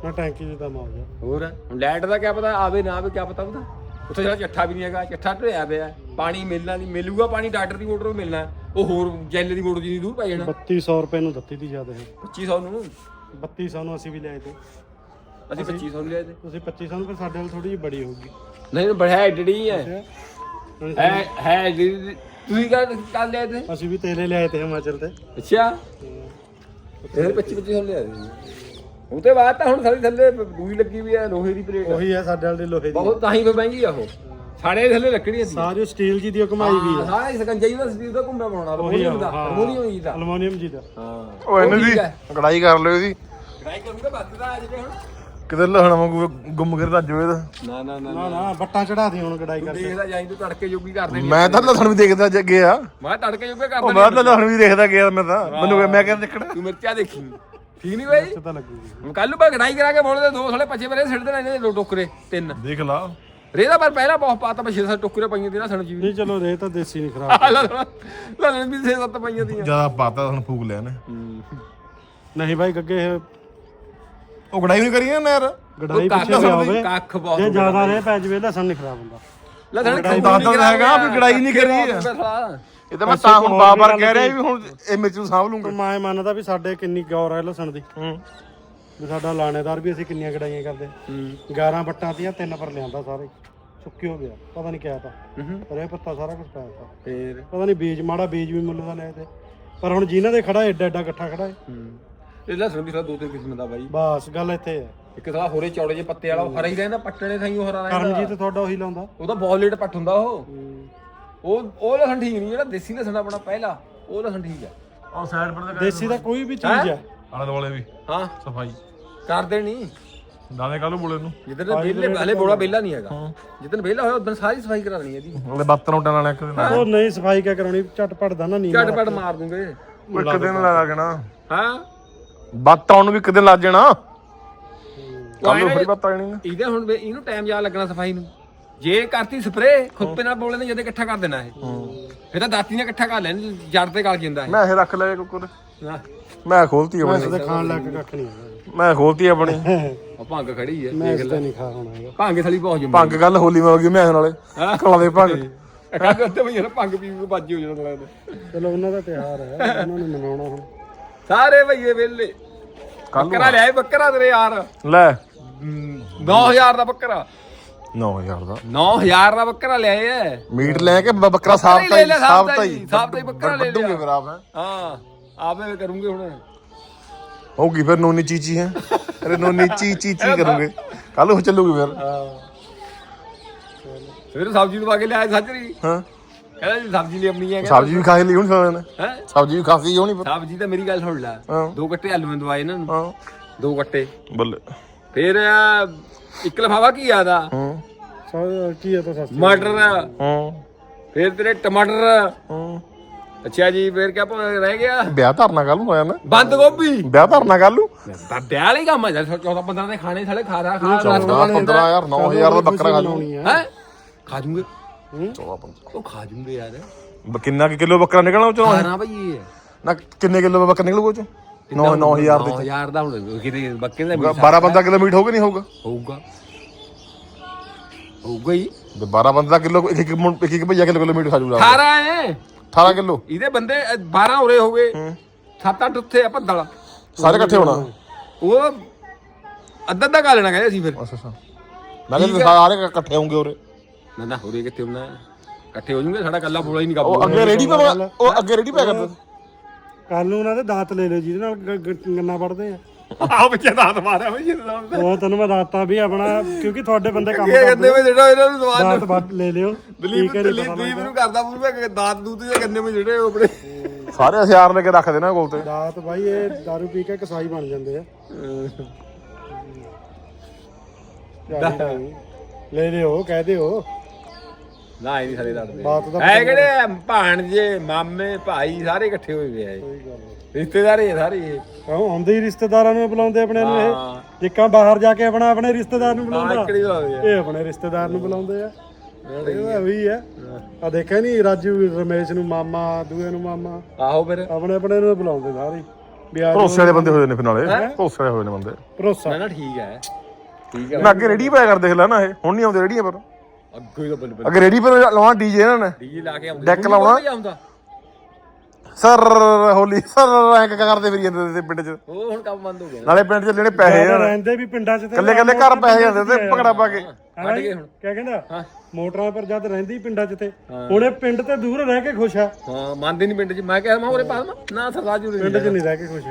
ਨਾ ਟੈਂਕੀ ਜਿਹਾ ਤਾਂ ਮਾ ਗਿਆ ਹੋਰ? ਹੁਣ ਲਾਈਟ ਦਾ ਕੀ ਪਤਾ ਆਵੇ ਨਾ ਆਵੇ ਕੀ ਪਤਾ ਉਹਦਾ। ਉੱਥੇ ਜਿਹੜਾ ਚੱਠਾ ਵੀ ਨਹੀਂ ਹੈਗਾ ਚੱਠਾ ਢੋਇਆ ਪਿਆ। ਪਾਣੀ ਮਿਲਣਾ ਨਹੀਂ ਮਿਲੂਗਾ ਪਾਣੀ ਡਾਕਟਰ ਦੀ ਮੋਟਰ ਤੋਂ ਮਿਲਣਾ। ਉਹ ਹੋਰ ਜੈਲ ਦੀ ਮੋਟਰ ਜਿੰਨੀ ਦੂਰ ਪੈ ਜਾਣਾ। 3200 ਰੁਪਏ ਨੂੰ ਦਿੱਤੀ ਤੀ ਜ਼ਿਆਦਾ ਇਹ। 2500 ਨੂੰ? 3200 ਨੂੰ ਅਸੀਂ ਵੀ ਲਿਆਏ ਤੇ। ਅਸੀਂ 2500 ਨੂੰ ਲਿਆ ਤੇ। ਤੁਸੀਂ 2500 ਨੂੰ ਫਿਰ ਸਾਡੇ ਨਾਲ ਥੋੜੀ ਜਿਹੀ ਬੜੀ ਹੋਊਗੀ। ਨਹੀਂ ਬੜਾ ਐਡੜੀ ਹੈ ਹੁਣ ਹੈ। ਹੈ ਐਡੜੀ। ਤੁਸੀਂ ਕਰ ਕਰ ਲਿਆ ਤੇ ਅਸੀਂ ਵੀ ਤੇਲੇ ਲਿਆਏ ਤੇ ਹਿਮਾਚਲ ਤੇ। ਅੱਛਾ। ਇਹ 25 2500 ਲਿਆ ਤੇ ਉਹ ਤੇ ਬਾਅਦ ਤਾਂ ਹੁਣ ਸਾਰੀ ਥੱਲੇ ਦੂਈ ਲੱਗੀ ਵੀ ਹੈ ਲੋਹੇ ਦੀ ਪਲੇਟ। ਉਹੀ ਹੈ ਸਾਡੇ ਵਾਲੇ ਲੋਹੇ ਦੀ। ਬਹੁਤ ਤਾਂ ਹੀ ਫਿਰ ਮਹਿੰਗੀ ਆ ਉਹ। ਸਾਡੇ ਥੱਲੇ ਲੱਕੜੀ ਸੀ ਸਾਰੀ ਸਟੀਲ ਜੀ ਦੀ ਉਹ ਕਮਾਈ ਵੀ ਹਾਂ ਆ ਸਾਰਾ ਇਸ ਕੰਜਾ ਦਾ ਸਟੀਲ ਦਾ ਘੁੰਮਾ ਬਣਾਉਣਾ ਉਹੀ ਆ ਹਾਂ। ਅਲਮੋਨੀਅਮ ਹੀ ਦਾ। ਅਲਮੋਨੀਅਮ ਜੀ ਦਾ। ਹਾਂ। ਉਹ ਇਹਨੂੰ ਠੀਕ ਵੀ ਹੈ। ਕੜਾਈ ਕਰ ਲਿਓ ਇਹਦੀ। ਟਰਾਈ ਕਰੂੰਗਾ ਬੱਤ ਦਾ ਅੱਜ ਹੁਣ। ਕਿਤੇ ਲਹਣਾ ਵਾਂਗੂ ਗੁੰਮ ਕੇ ਰੱਜ ਹੋਏ ਤਾਂ ਨਾ ਨਾ ਨਾ ਨਾ। ਨਾ ਬੱਟਾਂ ਚੜਾ ਦੀ ਹੁਣ ਕਢਾਈ ਕਰਕੇ। ਦੇਖਦਾ ਜਾਈਂ ਤੂੰ ਤੜਕੇ ਜੋਗੀ ਕਰਦੇ ਮੈਂ ਤਾਂ ਲਸਣ ਵੀ ਦੇਖਦਾ ਜ- ਗਿਆ ਮੈਂ ਤੜਕੇ ਜੋਗੇ ਉਹ ਕਰਦੇ ਮੈਂ ਤਾਂ ਲਸਣ ਵੀ ਦੇਖਦਾ ਗਿਆ ਮੈਂ ਤਾਂ। ਮੈਨੂੰ ਮੈਂ ਕਹਿੰਦਾ ਨਿਕੜਾ ਤੂੰ ਮਿਰਚਾਂ ਦੇਖੀ। ਠੀਕ ਨਹੀਂ ਬਾਈ? ਪਤਾ ਲੱਗੂਗੀ ਕੱਲ ਨੂੰ ਕਢਾਈ ਕਰਾ ਕੇ ਬੋਲਦੇ ਦੋ ਥੋੜੇ ਪੱਛੇ ਬਰੇ ਸਿੱਟ ਦੇਣਾ ਇਹਨੇ ਦੋ ਟੋਕਰੇ ਤਿੰਨ। ਦੇਖ ਲਾ। ਰੇਦਾ ਪਰ ਪਹਿਲਾਂ ਬਹੁਤ ਪਾਤਾ ਮੈਂ 6-7 ਟੋਕਰੇ ਪਈਆਂ ਦੀ ਨਾ ਸਣ ਜੀ ਨਹੀਂ ਚਲੋ ਰੇ ਤਾਂ ਦੇਸੀ ਨਹੀਂ ਖਰਾਬ ਲੜਨ ਵੀ 6-7 ਪਈਆਂ ਦੀਆਂ ਜ਼ਿਆਦਾ ਪਾਤਾ ਹੁਣ ਫੂਕ ਲਿਆ ਨੇ ਨਹੀਂ ਭਾਈ ਗੱਗੇ ਇਹ ਉਹ ਕੜਾਈ ਨਹੀਂ ਕਰੀ ਨਾ ਯਾਰ? ਗੜਾਈ ਕੱਖ ਬਹੁਤ ਜੇ ਜ਼ਿਆਦਾ ਰੇ ਪੈ ਜਵੇ ਲਸਣ ਨਹੀਂ ਖਰਾਬ ਹੁੰਦਾ। ਲੜਨ ਦੱਸਦਾ ਤਾਂ ਹੈਗਾ ਵੀ ਗੜਾਈ ਨਹੀਂ ਕਰੀ ਇਹ ਤਾਂ ਮੈਂ ਤਾਂ ਹੁਣ ਬਾਰ-ਬਾਰ ਕਹਿ ਰਿਹਾ ਵੀ ਹੁਣ ਇਹ ਮਿਰਚ ਨੂੰ ਸਾਂਭ ਲੂੰਗਾ। ਮੈਂ ਮੰਨਦਾ ਵੀ ਸਾਡੇ ਕਿੰਨੀ ਗੌਰ ਹੈ ਲਸਣ ਦੀ। ਹੂੰ। ਵੀ ਸਾਡਾ ਲਾਣੇਦਾਰ ਵੀ ਅਸੀਂ ਕਿੰਨੀਆਂ ਗੜਾਈਆਂ ਕਰਦੇ। 11 ਬੱਟਾਂ ਦੀਆਂ ਤਿੰਨ ਪਰ ਲਿਆਂਦਾ ਸਾਰੇ। ਸੁੱਕੀ ਹੋ ਗਿਆ। ਪਤਾ ਨਹੀਂ ਕਿਆ ਤਾ। ਰੇ ਪੱਤਾ ਸਾਰਾ ਕੁਝ ਪਾਇਆ ਤਾ। ਫੇਰ? ਪਤਾ ਨਹੀਂ ਬੀਜ ਮਾੜਾ ਬੀਜ ਵੀ ਮੁੱਲ ਦਾ ਲਿਆ ਤੇ। ਪਰ ਹੁਣ ਜਿਨ੍ਹਾਂ ਦੇ ਖੜਾ ਏਡਾ ਏਡਾ ਇਕੱਠਾ ਖੜਾ ਹੈ। ਇਹ ਲਸਣ ਵੀ ਸਾਲਾ ਦੋ ਤਿੰਨ ਕਿਸਮ ਦਾ ਬਾਈ। ਬਸ ਗੱਲ ਇੱਥੇ ਹੈ। ਇੱਕ ਸਾਲਾ ਹੋਰੇ ਚੌੜੇ ਜਿਹੇ ਪੱਤੇ ਵਾਲਾ ਉਹ ਹਰਾ ਹੀ ਰਹਿੰਦਾ ਪੱਟਣੇ ਥਾਈ ਉਹ ਹਰਾ ਰਹਿੰਦਾ। ਕਰਮਜੀਤ ਤੁਹਾਡਾ ਉਹੀ ਲਾਉਂਦਾ। ਉਹਦਾ ਬਹੁਤ ਲੇਟ ਪੱਟ ਹੁੰਦਾ ਉਹ। ਉਹ ਉਹ ਲਸਣ ਠੀਕ ਨਹੀਂ ਜਿਹੜਾ ਦੇਸੀ ਲਸਣ ਆਪਣਾ ਪਹਿਲਾ ਉਹ ਲਸਣ ਠੀਕ ਹੈ। ਉਹ ਸਾਈਡ ਪਰ ਦੇਸੀ ਦਾ ਕੋਈ ਵੀ ਚੀਜ਼ ਹੈ? ਆਲੇ ਦੁਆਲੇ ਵੀ। ਹਾਂ। ਸਫ਼ਾਈ। ਕਰਦੇ ਨਹੀਂ ਦਾਦੇ ਕਾਲੂ ਬੋਲੇ ਨੂੰ। ਜਿੱਦਣ ਵਿਹਲੇ ਹਲੇ ਬੋਲਾ ਵਿਹਲਾ ਨਹੀਂ ਹੈਗਾ। ਜਿੱਦਣ ਵਿਹਲਾ ਹੋਇਆ ਉਦੋਂ ਸਾਰੀ ਸਫ਼ਾਈ ਕਰਾ ਦੇਣੀ ਇਹਦੀ। ਉਹਦੇ ਬਾਤਾਂ ਉੱਟਣ ਵਾਲਾ ਇੱਕ ਦਿਨ। ਉਹ ਨਹੀਂ ਸਫ਼ਾਈ ਕਿਆ ਕਰਾਉਣੀ ਝਟ ਪੜਦਾ ਨਾ ਨੀਂਦ ਝਟ ਪਟ ਮਾਰ ਦੂੰਗੇ। ਉਹ ਇੱਕ ਦਿਨ ਲਾ ਜਾਣਾ ਹਾਂ। ਬਾਤਾਂ ਉਹਨੂੰ ਵੀ ਇੱਕ ਦਿਨ ਲੱਗ ਜਾਣਾ। ਕੱਲ ਨੂੰ ਫਿਰ ਬਾਤਾਂ ਆਣੀ ਇਹਦੇ ਹੁਣ ਵੀ ਇਹਨੂੰ ਟਾਈਮ ਜ਼ਿਆਦਾ ਲੱਗਣਾ ਸਫ਼ਾਈ ਨੂੰ। ਜੇ ਕਰਤੀ ਸਪਰੇ ਖੁੱਪੇ ਨਾਲ ਬੋਲੇ ਨੇ ਜਦੇ ਇਕੱਠਾ ਕਰ ਦੇਣਾ ਇਹ। ਫਿਰ ਤਾਂ ਦਾਤੀ ਨੇ ਇਕੱਠਾ ਕਰ ਲੈਣ ਜੜ ਤੇ ਗਲ ਜਾਂਦਾ ਮੈਂ ਇਹ ਰੱਖ ਲਿਆ ਕੁੱਕਰ। ਮੈਂ ਖੋਲਤੀ ਆਪਣੀ। ਤੇ ਖਾਣ ਲੱਗ ਕੱਖ ਨਹੀਂ ਹੈਗਾ ਮੈਂ ਖੋਲਤੀ ਆਪਣੀ। ਭੰਗ ਖੜੀ ਹੈ ਮੈਂ ਇਸ ਤੇ ਨਹੀਂ ਖਾ ਹੋਣਾ ਹੈਗਾ। ਭੰਗ ਥਲੀ ਬਹੁਤ ਜੰਮੀ। ਭੰਗ ਗੱਲ ਹੋਲੀ ਮੈਂ ਹੋ ਗਈ ਮੈਂ ਨਾਲੇ ਹਾਂ। ਕਲਾ ਦੇ ਭੰਗ ਕਹਿੰਦੇ ਉੱਤੇ ਭਈਆ ਭੰਗ ਪੀ ਕੇ ਬਾਜੀ ਹੋ ਜਾਂਦਾ ਲੱਗਦਾ। ਚਲੋ ਉਹਨਾਂ ਦਾ ਤਿਉਹਾਰ ਹੈ ਉਹਨਾਂ ਨੂੰ ਮਨਾਉਣਾ ਹੁਣ। ਸਾਰੇ ਭਈਏ ਵੇਲੇ ਬੱਕਰਾ ਲਿਆਏ ਬੱਕਰਾ ਤੇਰੇ ਯਾਰ। ਲੈ। 9000 ਦਾ ਬੱਕਰਾ। 9000 ਦਾ। 9000 ਦਾ ਬੱਕਰਾ ਲਿਆਏ ਐ। ਮੀਟ ਲੈ ਕੇ ਬੱਕਰਾ ਸਾਫ਼ ਹੀ ਤਾਂ ਲਿਆ, ਸਾਫ਼ ਤਾਂ ਹੀ, ਸਾਫ਼ ਤਾਂ ਹੀ ਬੱਕਰਾ ਲੈ ਲਿਆ। ਫਿਰ ਆਪ ਹੈ। ਹਾਂ ਆਪੇ ਕਰੂੰਗੇ ਹੁਣ। ਹੋਊਗੀ ਫਿਰ ਨੋਨੀ ਚੀਚੀ ਹੈ। ਅਰੇ ਨੋਨੀ ਚੀ ਚੀ ਕਰੂਗੇ। ਕੱਲ ਉਹ ਚੱਲੂਗੀ ਫਿਰ। ਸਵੇਰੇ ਸਬਜ਼ੀ ਨੂੰ ਪਾ ਕੇ ਲਿਆਏ ਸਾਜਰੀ। ਹਾਂ। ਕਹਿੰਦਾ ਜੀ ਸਬਜ਼ੀ ਲਈ ਆਪਣੀ ਹੈ ਸਬਜ਼ੀ ਵੀ ਖਾਈ ਲਈ ਹੁਣ ਖਾਣੇ ਨੇ। ਹੈ? ਸਬਜ਼ੀ ਵੀ ਖਾਸੀ ਹੋਣੀ ਫਿਰ। ਸਬਜ਼ੀ ਤਾਂ ਮੇਰੀ ਗੱਲ ਸੁਣ ਲੈ। ਦੋ ਗੱਟੇ ਆਲੂਆਂ ਦਵਾਏ ਇਹਨਾਂ ਨੂੰ। ਹਾਂ। ਦੋ ਗੱਟੇ ਬੱਲੇ। ਫਿਰ ਆ, ਇੱਕ ਲਫਾਵਾ ਕੀ ਆਦਾ ਹਾਂ। ਕੀ ਹੈ ਤਾਂ ਸਸਤੀ? ਮਟਰ। ਹਾਂ। ਫਿਰ ਤੇਰੇ ਟਮਾਟਰ। ਹਾਂ। ਅੱਛਾ ਜੀ ਫਿਰ ਕਿਆ ਪ- ਰਹਿ ਗਿਆ? ਵਿਆਹ ਧਰਨਾ ਕੱਲ ਨੂੰ ਹੋਇਆ ਨਾ। ਬੰਦ ਗੋਭੀ। ਵਿਆਹ ਧਰਨਾ ਕੱਲ ਨੂੰ। ਵਿਆਹ ਵਾਲੀ ਕੰਮ ਹੈ 14 15 ਦੇ ਖਾਣੇ ਸਾਲੇ ਖਾ ਰਹਾ ਖਾ ਰਹਾ 15000 9000 ਦਾ ਬੱਕਰਾ ਖਾ ਲੂ ਹੈ ਹੈ? ਖਾ ਜੂਗੇ। 14 15 ਉਹ ਖਾ ਜੂਗੇ ਯਾਰ। ਬ- ਕਿੰਨਾ ਕਿ ਕਿਲੋ ਬੱਕਰਾ ਨਿਕਲਣਾ ਉਹ ਚੋਂ? ਖਾਣਾ ਭਾਈ ਇਹ। ਹੈ। ਨਾ ਕਿੰਨੇ ਕਿਲੋ ਬੱਕਰਾ ਨਿਕਲੂਗਾ ਉਹ ਚੋਂ? 9 9000 ਦੇ 9000 ਦਾ ਹੁਣ ਕਿਤੇ ਬੱਕੇ ਦਾ 12 ਬੰਦਾ ਕਿਲੋ ਮੀਟ ਹੋਊਗਾ ਨਹੀਂ ਹੋਊਗਾ? ਹੋਊਗਾ। ਹੋਊਗਾ ਹੀ। ਤੇ 12 ਬੰਦਾ ਕਿਲੋ ਇੱਕ ਇੱਕ ਮੁੰ- ਇੱਕ ਇੱਕ ਭਈਆ ਕਿਲੋ ਕਿਲੋ ਮੀਟ ਖਾ ਜੂਗਾ। 18 ਹੈ। 18 ਕਿਲੋ? ਇਹਦੇ ਬੰਦੇ 12 ਉਰੇ ਹੋ। ਗਏ 7-8 ਉੱਥੇ ਆ ਭੱਦਲ। ਸਾਰੇ ਇਕੱਠੇ ਹੋਣਾ? ਉਹ ਅੱਧਾ ਅੱਧਾ ਖਾ ਲੈਣਾ ਕਹਿੰਦੇ ਅਸੀਂ ਫਿਰ। ਅੱਛਾ ਅੱਛਾ। ਮੈਂ ਕਿਹਾ ਸਾਰੇ ਇਕੱਠੇ ਹੋਣਗੇ ਉਰੇ ਨਾ ਨਾ ਉਰੇ ਕਿੱਥੇ ਹੁੰਦਾ? ਇਕੱਠੇ ਹੋ ਜੂਗੇ ਸਾਡਾ ਕੱਲਾ ਬੋਲਾ ਹੀ ਨਹੀਂ ਉਹ ਕਾਬੂ ਅੱਗੇ ਰੈਡੀ ਪਾ ਉਹ ਅੱਗੇ ਰੈਡੀ ਪਾ ਕਰਦਾ ਕੱਲ ਨੂੰ ਉਹਨਾਂ ਦੇ ਦਾਤ ਲੈ ਲਿਓ ਜਿਹਦੇ ਨਾਲ ਗ- ਗ- ਗੰਨਾ ਵੜਦੇ ਆ। ਆਹ ਬੱਚੇ ਦਾਤ ਮਾਰਿਆ ਬਈ ਇਹਨਾਂ ਨੇ ਉਹ ਤੈਨੂੰ ਮੈਂ ਦੱਸਤਾ ਵੀ ਆਪਣਾ ਕਿਉਂਕਿ ਤੁਹਾਡੇ ਬੰਦੇ ਕੰਮ ਇਹ ਗੰਨੇ ਵਿੱਚ ਜਿਹੜਾ ਇਹਨਾਂ ਨੂੰ ਦਵਾ ਦਾਤ ਵੱਢ ਲੈ ਲਿਓ। ਦਲੀਪ ਠੀਕ ਹੈ ਨਹੀਂ ਦਲੀਪ ਪਤਾ ਦਲੀਪ ਨੂੰ ਕਰਦਾ ਪੂਰਾ ਕਿ ਦਾਤ ਦੂਤ ਦੇ ਗੰਨੇ ਵਿੱਚ ਜਿਹੜੇ ਉਹ ਆਪਣੇ ਸਾਰੇ ਹਥਿਆਰ ਲੈ ਕੇ ਰੱਖ ਦੇਣਾ ਕੋਲ ਤੇ। ਦਾਤ ਬਾਈ ਇਹ दारू ਪੀ ਕੇ ਕਸਾਈ ਬਣ ਜਾਂਦੇ ਆ। ਲੈ ਲਿਓ ਕਹਿ ਦਿਓ। ਨਾ ਇਹ ਨਹੀਂ ਸਾਰੇ ਲੜਦੇ। ਬਾਤ ਦਾ ਐ ਕਿਹੜੇ ਆ? ਭਾਣਜੇ ਮਾਮੇ ਭਾਈ ਸਾਰੇ ਇਕੱਠੇ ਹੋਏ ਵੇ ਆ ਇਹ। ਕੋਈ ਗੱਲ ਨਹੀਂ ਰਿਸ਼ਤੇਦਾਰ ਹੀ ਆ ਸਾਰੇ ਇਹ। ਕਹੋ ਆਉਂਦੇ ਹੀ ਰਿਸ਼ਤੇਦਾਰਾਂ ਨੂੰ ਬੁਲਾਉਂਦੇ ਆਪਣੇ ਨੂੰ ਇਹ। ਹਾਂ। ਜਿੱਕਾਂ ਬਾਹਰ ਜਾ ਕੇ ਆਪਣਾ ਆਪਣੇ ਰਿਸ਼ਤੇਦਾਰ ਨੂੰ ਆਹ ਬੁਲਾਉਂਦਾ ਇਕੜੀ ਲਾਉਂਦੇ ਆ। ਇਹ ਆਪਣੇ ਰਿਸ਼ਤੇਦਾਰ ਨੂੰ ਬੁਲਾਉਂਦੇ ਆ। ਇਹ ਵੀ ਆ। ਆ ਦੇਖਿਆ ਨਹੀਂ ਰਾਜੂ ਰਮੇਸ਼ ਨੂੰ ਮਾਮਾ ਦੂਏ ਨੂੰ ਮਾਮਾ? ਆਹੋ ਫਿਰ। ਆਪਣੇ ਆਪਣੇ ਨੂੰ ਬੁਲਾਉਂਦੇ ਸਾਰੇ। ਵੀ ਆ ਭਰੋਸੇ ਵਾਲੇ ਬੰਦੇ ਹੋਏ ਨੇ ਫਿਰ ਨਾਲੇ। ਭਰੋਸੇ ਵਾਲੇ ਹੋਏ ਨੇ ਬੰਦੇ। ਨਾ ਭਰੋਸਾ। ਨਾ ਠੀਕ ਹੈ ਠੀਕ ਹੈ ਨਾ ਅੱਗੇ ਰੈਡੀ ਪਾਇਆ ਕਰ ਦੇਖ ਲੈ ਨਾ ਇਹ। ਹੁਣ ਨਹੀਂ ਆਉਂਦੇ ਰੈਡੀਆਂ ਪਰ। ਅੱਗੋਂ ਹੀ ਤਾਂ ਬੱਲ ਬੱਲ ਅਗਰ ਰੇੜੀ ਪਰ ਲਾਉਣਾ ਡੀਜੇ ਇਹਨਾਂ ਨੇ। ਡੀਜੇ ਲਾ ਕੇ ਆਉਂਦੇ। ਡੈਕ ਲਾਉਣਾ? ਆਉਂਦਾ? ਸਰ ਹੋਲੀ ਸਰ ਐਂ ਕਰਦੇ ਫਿਰੀ ਜਾਂਦੇ ਤੇ ਪਿੰਡ 'ਚ। ਉਹ ਹੁਣ ਕੰਮ ਬੰਦ ਹੋ ਗਿਆ। ਨਾਲੇ ਪਿੰਡ 'ਚ ਜਿਹੜੇ ਪੈਸੇ ਆ ਰਹਿੰਦੇ ਵੀ ਪਿੰਡਾਂ 'ਚ ਤੇ ਕੱਲੇ ਕੱਲੇ ਘਰ ਪੈਸੇ ਜਾਂਦੇ ਤੇ ਪਕੜਾ ਪਾ ਕੇ। ਕੱਢ ਗਏ ਹੁਣ। ਕਿਆ ਕਹਿੰਦਾ? ਹਾਂ। ਮੋਟਰਾਂ ਪਰ ਜਦ ਰਹਿੰਦੀ ਪਿੰਡਾਂ 'ਚ ਤੇ। ਹੁਣੇ ਪਿੰਡ ਤੇ ਦੂਰ ਰਹਿ ਕੇ ਖੁਸ਼ ਆ। ਹਾਂ ਮੰਨਦੇ ਨਹੀਂ ਪਿੰਡ 'ਚ। ਮੈਂ ਕਿਹਾ ਮੈਂ ਉਰੇ ਪਾ ਦਵਾਂ। ਨਾ ਸਰਦਾਰ ਜੀ ਪਿੰਡ 'ਚ ਨਹੀਂ ਰਹਿ ਕੇ ਖੁਸ਼।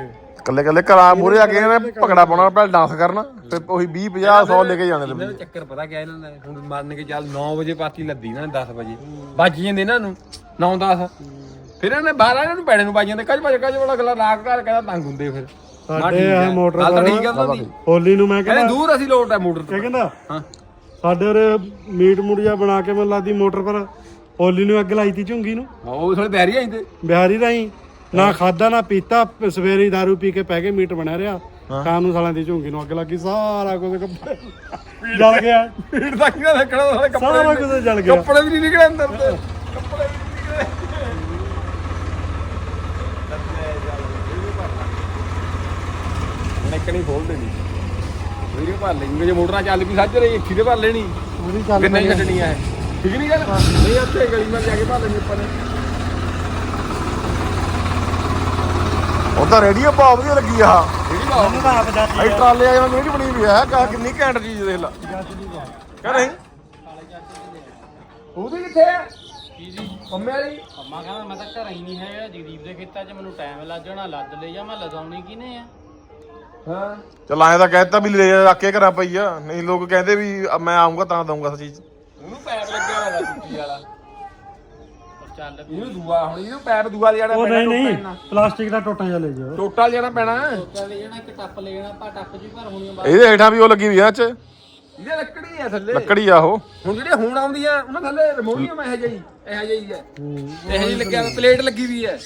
ਕੱਲੇ ਕੱਲੇ ਘਰਾਂ ਮੂਰੇ ਆ ਕੇ ਇਹਨਾਂ ਨੇ ਪਕੜਾ ਪਾਉਣਾ ਪਹਿਲਾਂ ਡਾਂਸ ਕਰਨਾ ਤੇ ਉਹੀ 20 50 100 ਲੈ ਕੇ ਜਾਣੇ ਤੇ ਇਹਨਾਂ ਦਾ ਚੱਕਰ ਪਤਾ ਕਿਆ ਇਹਨਾਂ ਦਾ ਹੁਣ ਮੰਨ ਕੇ ਚੱਲ 9 ਵਜੇ ਪਾਤੀ ਲੱਦੀ ਇਹਨਾਂ ਨੇ 10 ਵਜੇ ਵੱਜ ਜਾਂਦੇ ਇਹਨਾਂ ਨੂੰ 9 10 ਫਿਰ ਇਹਨਾਂ ਨੇ 12 ਇਹਨਾਂ ਨੂੰ ਪੈਣੇ ਨੂੰ ਵੱਜ ਜਾਂਦੇ ਕੱਜ ਭਜ ਕੱਜ ਵਾਲਾ ਅਗਲਾ ਰਾਗ ਘਰ ਕਹਿੰਦਾ ਤੰਗ ਹੁੰਦੇ ਫਿਰ। ਸਾਡੇ ਆ। ਮੋਟਰ ਗੱਲ ਤਾਂ ਪਰ ਠੀਕ ਆ ਦੀ। ਹੋਲੀ ਨੂੰ ਮੈਂ ਕਹਿੰਦੇ ਦੂਰ ਅਸੀਂ ਲੋਟ ਹੈ ਮੋਟਰ ਤੋਂ। ਕਹਿੰਦਾ? ਹਾਂ। ਸਾਡੇ ਉਰੇ ਮੀਟ ਮੁੜੀਆ ਬਣਾ ਕੇ ਮੈਂ ਲਾਦੀ ਮੋਟਰ ਪਰ ਹੋਲੀ ਨੂੰ ਅੱਗ ਲਾਈ ਤੀ ਝੁੰਗੀ ਨੂੰ। ਉਹ ਥੋੜੇ ਬੈਰੀ ਆਈਂਦੇ ਬਿਹਾਰੀ ਰਾਈ ਨਾ ਖਾਦਾ ਨਾ ਪੀਤਾ ਪ- ਸਵੇਰੇ ਹੀ ਦਾਰੂ ਪੀ ਕੇ ਪੈ ਕੇ ਮੀਟ ਬਣਾ ਰਿਹਾ। ਕਾਮ ਨੂੰ ਸਾਲਾਂ ਦੀ ਝੁੰਗੀ ਨੂੰ ਅੱਗ ਲੱਗੀ ਸਾਰਾ ਕੁਝ ਕੱਪੜੇ ਜਲ ਗਿਆ। ਭੀੜ ਦਾ ਕੀ ਰੱਖਣਾ ਸਾਰੇ ਕੱਪੜੇ ਸਾਰਾ ਕੁਝ ਜਲ ਗਿਆ। ਕੱਪੜੇ ਵੀ ਨਹੀਂ ਨਿਕਲੇ ਅੰਦਰ ਤੇ। ਕੱਪੜੇ ਵੀ ਨਹੀਂ ਨਿਕਲੇ। ਨਿਕਣੀ ਖੋਲ ਦੇਣੀ ਵੀਡੀਓ ਭਰ ਲੈਣੀ ਜੇ ਮੋਟਰਾਂ ਚੱਲ ਵੀ ਸੱਜ ਰਹੀ ਇੱਥੇ ਤੇ ਭਰ ਲੈਣੀ। ਉਹਦੀ ਚੱਲ ਕਿੰਨਾ ਹੀ ਕੱਢਣੀ ਆ ਇਹ। ਠੀਕ ਨਹੀਂ ਗੱਲ? ਨਹੀਂ ਉੱਥੇ ਗਲੀ ਮੈਂ ਜਾ ਕੇ ਭਰ ਲੈਣੀ ਉੱਪਰ ਉਹ ਤਾਂ ਰੇਡੀਓ ਬਹੁਤ ਵਧੀਆ ਲੱਗੀ ਆ ਜਿਹੜੀ ਬਾਤ ਮੈਨੂੰ ਤਾਂ ਆਪ ਜਾਂਦੀ ਆਈ ਟਰਾਲੇ ਆ ਜਿਹੜੀ ਬਣੀ ਵੀ ਆ ਕਾ ਕਿੰਨੀ ਘੈਂਟ ਚੀਜ਼ ਦੇਖ ਲਾ। ਕਹ ਨਹੀਂ? ਉਹਦੀ ਕਿੱਥੇ ਆ? ਮੰਮੇ ਵਾਲੀ? ਅੰਮਾ ਕਹਿੰਦਾ ਮੈਂ ਤਾਂ ਘਰ ਹੀ ਨਹੀਂ ਹੈ ਜਗਦੀਪ ਦੇ ਖੇਤਾਂ 'ਚ ਮੈਨੂੰ ਟਾਈਮ ਲੱਗ ਜਾਣਾ ਲੱਦ ਲੈ ਜਾ ਮੈਂ ਲਦਾਉਣੀ ਕਿਨੇ ਆ? ਹਾਂ। ਚਲ ਐਂ ਤਾਂ ਕਹਿਤਾ ਵੀ ਲੈ ਜਾ ਕੇ ਘਰਾਂ ਪਈ ਆ। ਨਹੀਂ ਲੋਕ ਕਹਿੰਦੇ ਵੀ ਮੈਂ ਆਉਂਗਾ ਤਾਂ ਦਊਂਗਾ ਚੀਜ਼ ਉਹਨੂੰ ਪੈਪ ਲੱਗਿਆ ਹੋਇਆ ਟੁੱਟੀ ਵਾਲਾ। ਉਹ ਚੱਲ ਇਹਨੂੰ ਦੂਆ ਹੁਣ ਇਹਨੂੰ ਪੈਪ ਦੂਆ ਲਿਆਣਾ ਉਹ ਪੈਣਾ ਨਹੀਂ ਨਹੀਂ। ਪਲਾਸਟਿਕ ਦਾ ਟੋਟਾ ਜਿਹਾ ਲੈ ਜਾਓ। ਟੋਟਾ ਲਿਆਣਾ ਪੈਣਾ। ਟੋਟਾ ਲੈ ਜਾਣਾ ਇੱਕ ਟੱਪ ਲੈ ਜਾਣਾ ਪਾ ਟੱਪ ਜੀ ਭਰ ਹੋਣੀ ਆ ਇਹਦੇ ਹੇਠਾਂ ਵੀ ਉਹ ਲੱਗੀ ਵੀ ਆ ਚ? ਇਹਦੇ ਲੱਕੜੀ ਆ ਥੱਲੇ। ਲੱਕੜੀ ਆ ਉਹ। ਹੁਣ ਜਿਹੜੇ ਹੁਣ ਆਉਂਦੀਆਂ ਉਹਨਾਂ ਥੱਲੇ ਰਮੋਨੀਅਮ ਇਹ ਜਿਹੀ ਇਹ ਜਿਹੀ ਹੈ। ਇਹ ਜਿਹੀ ਲੱਗਿਆ ਪਲੇਟ ਲੱਗੀ ਵੀ ਹੈ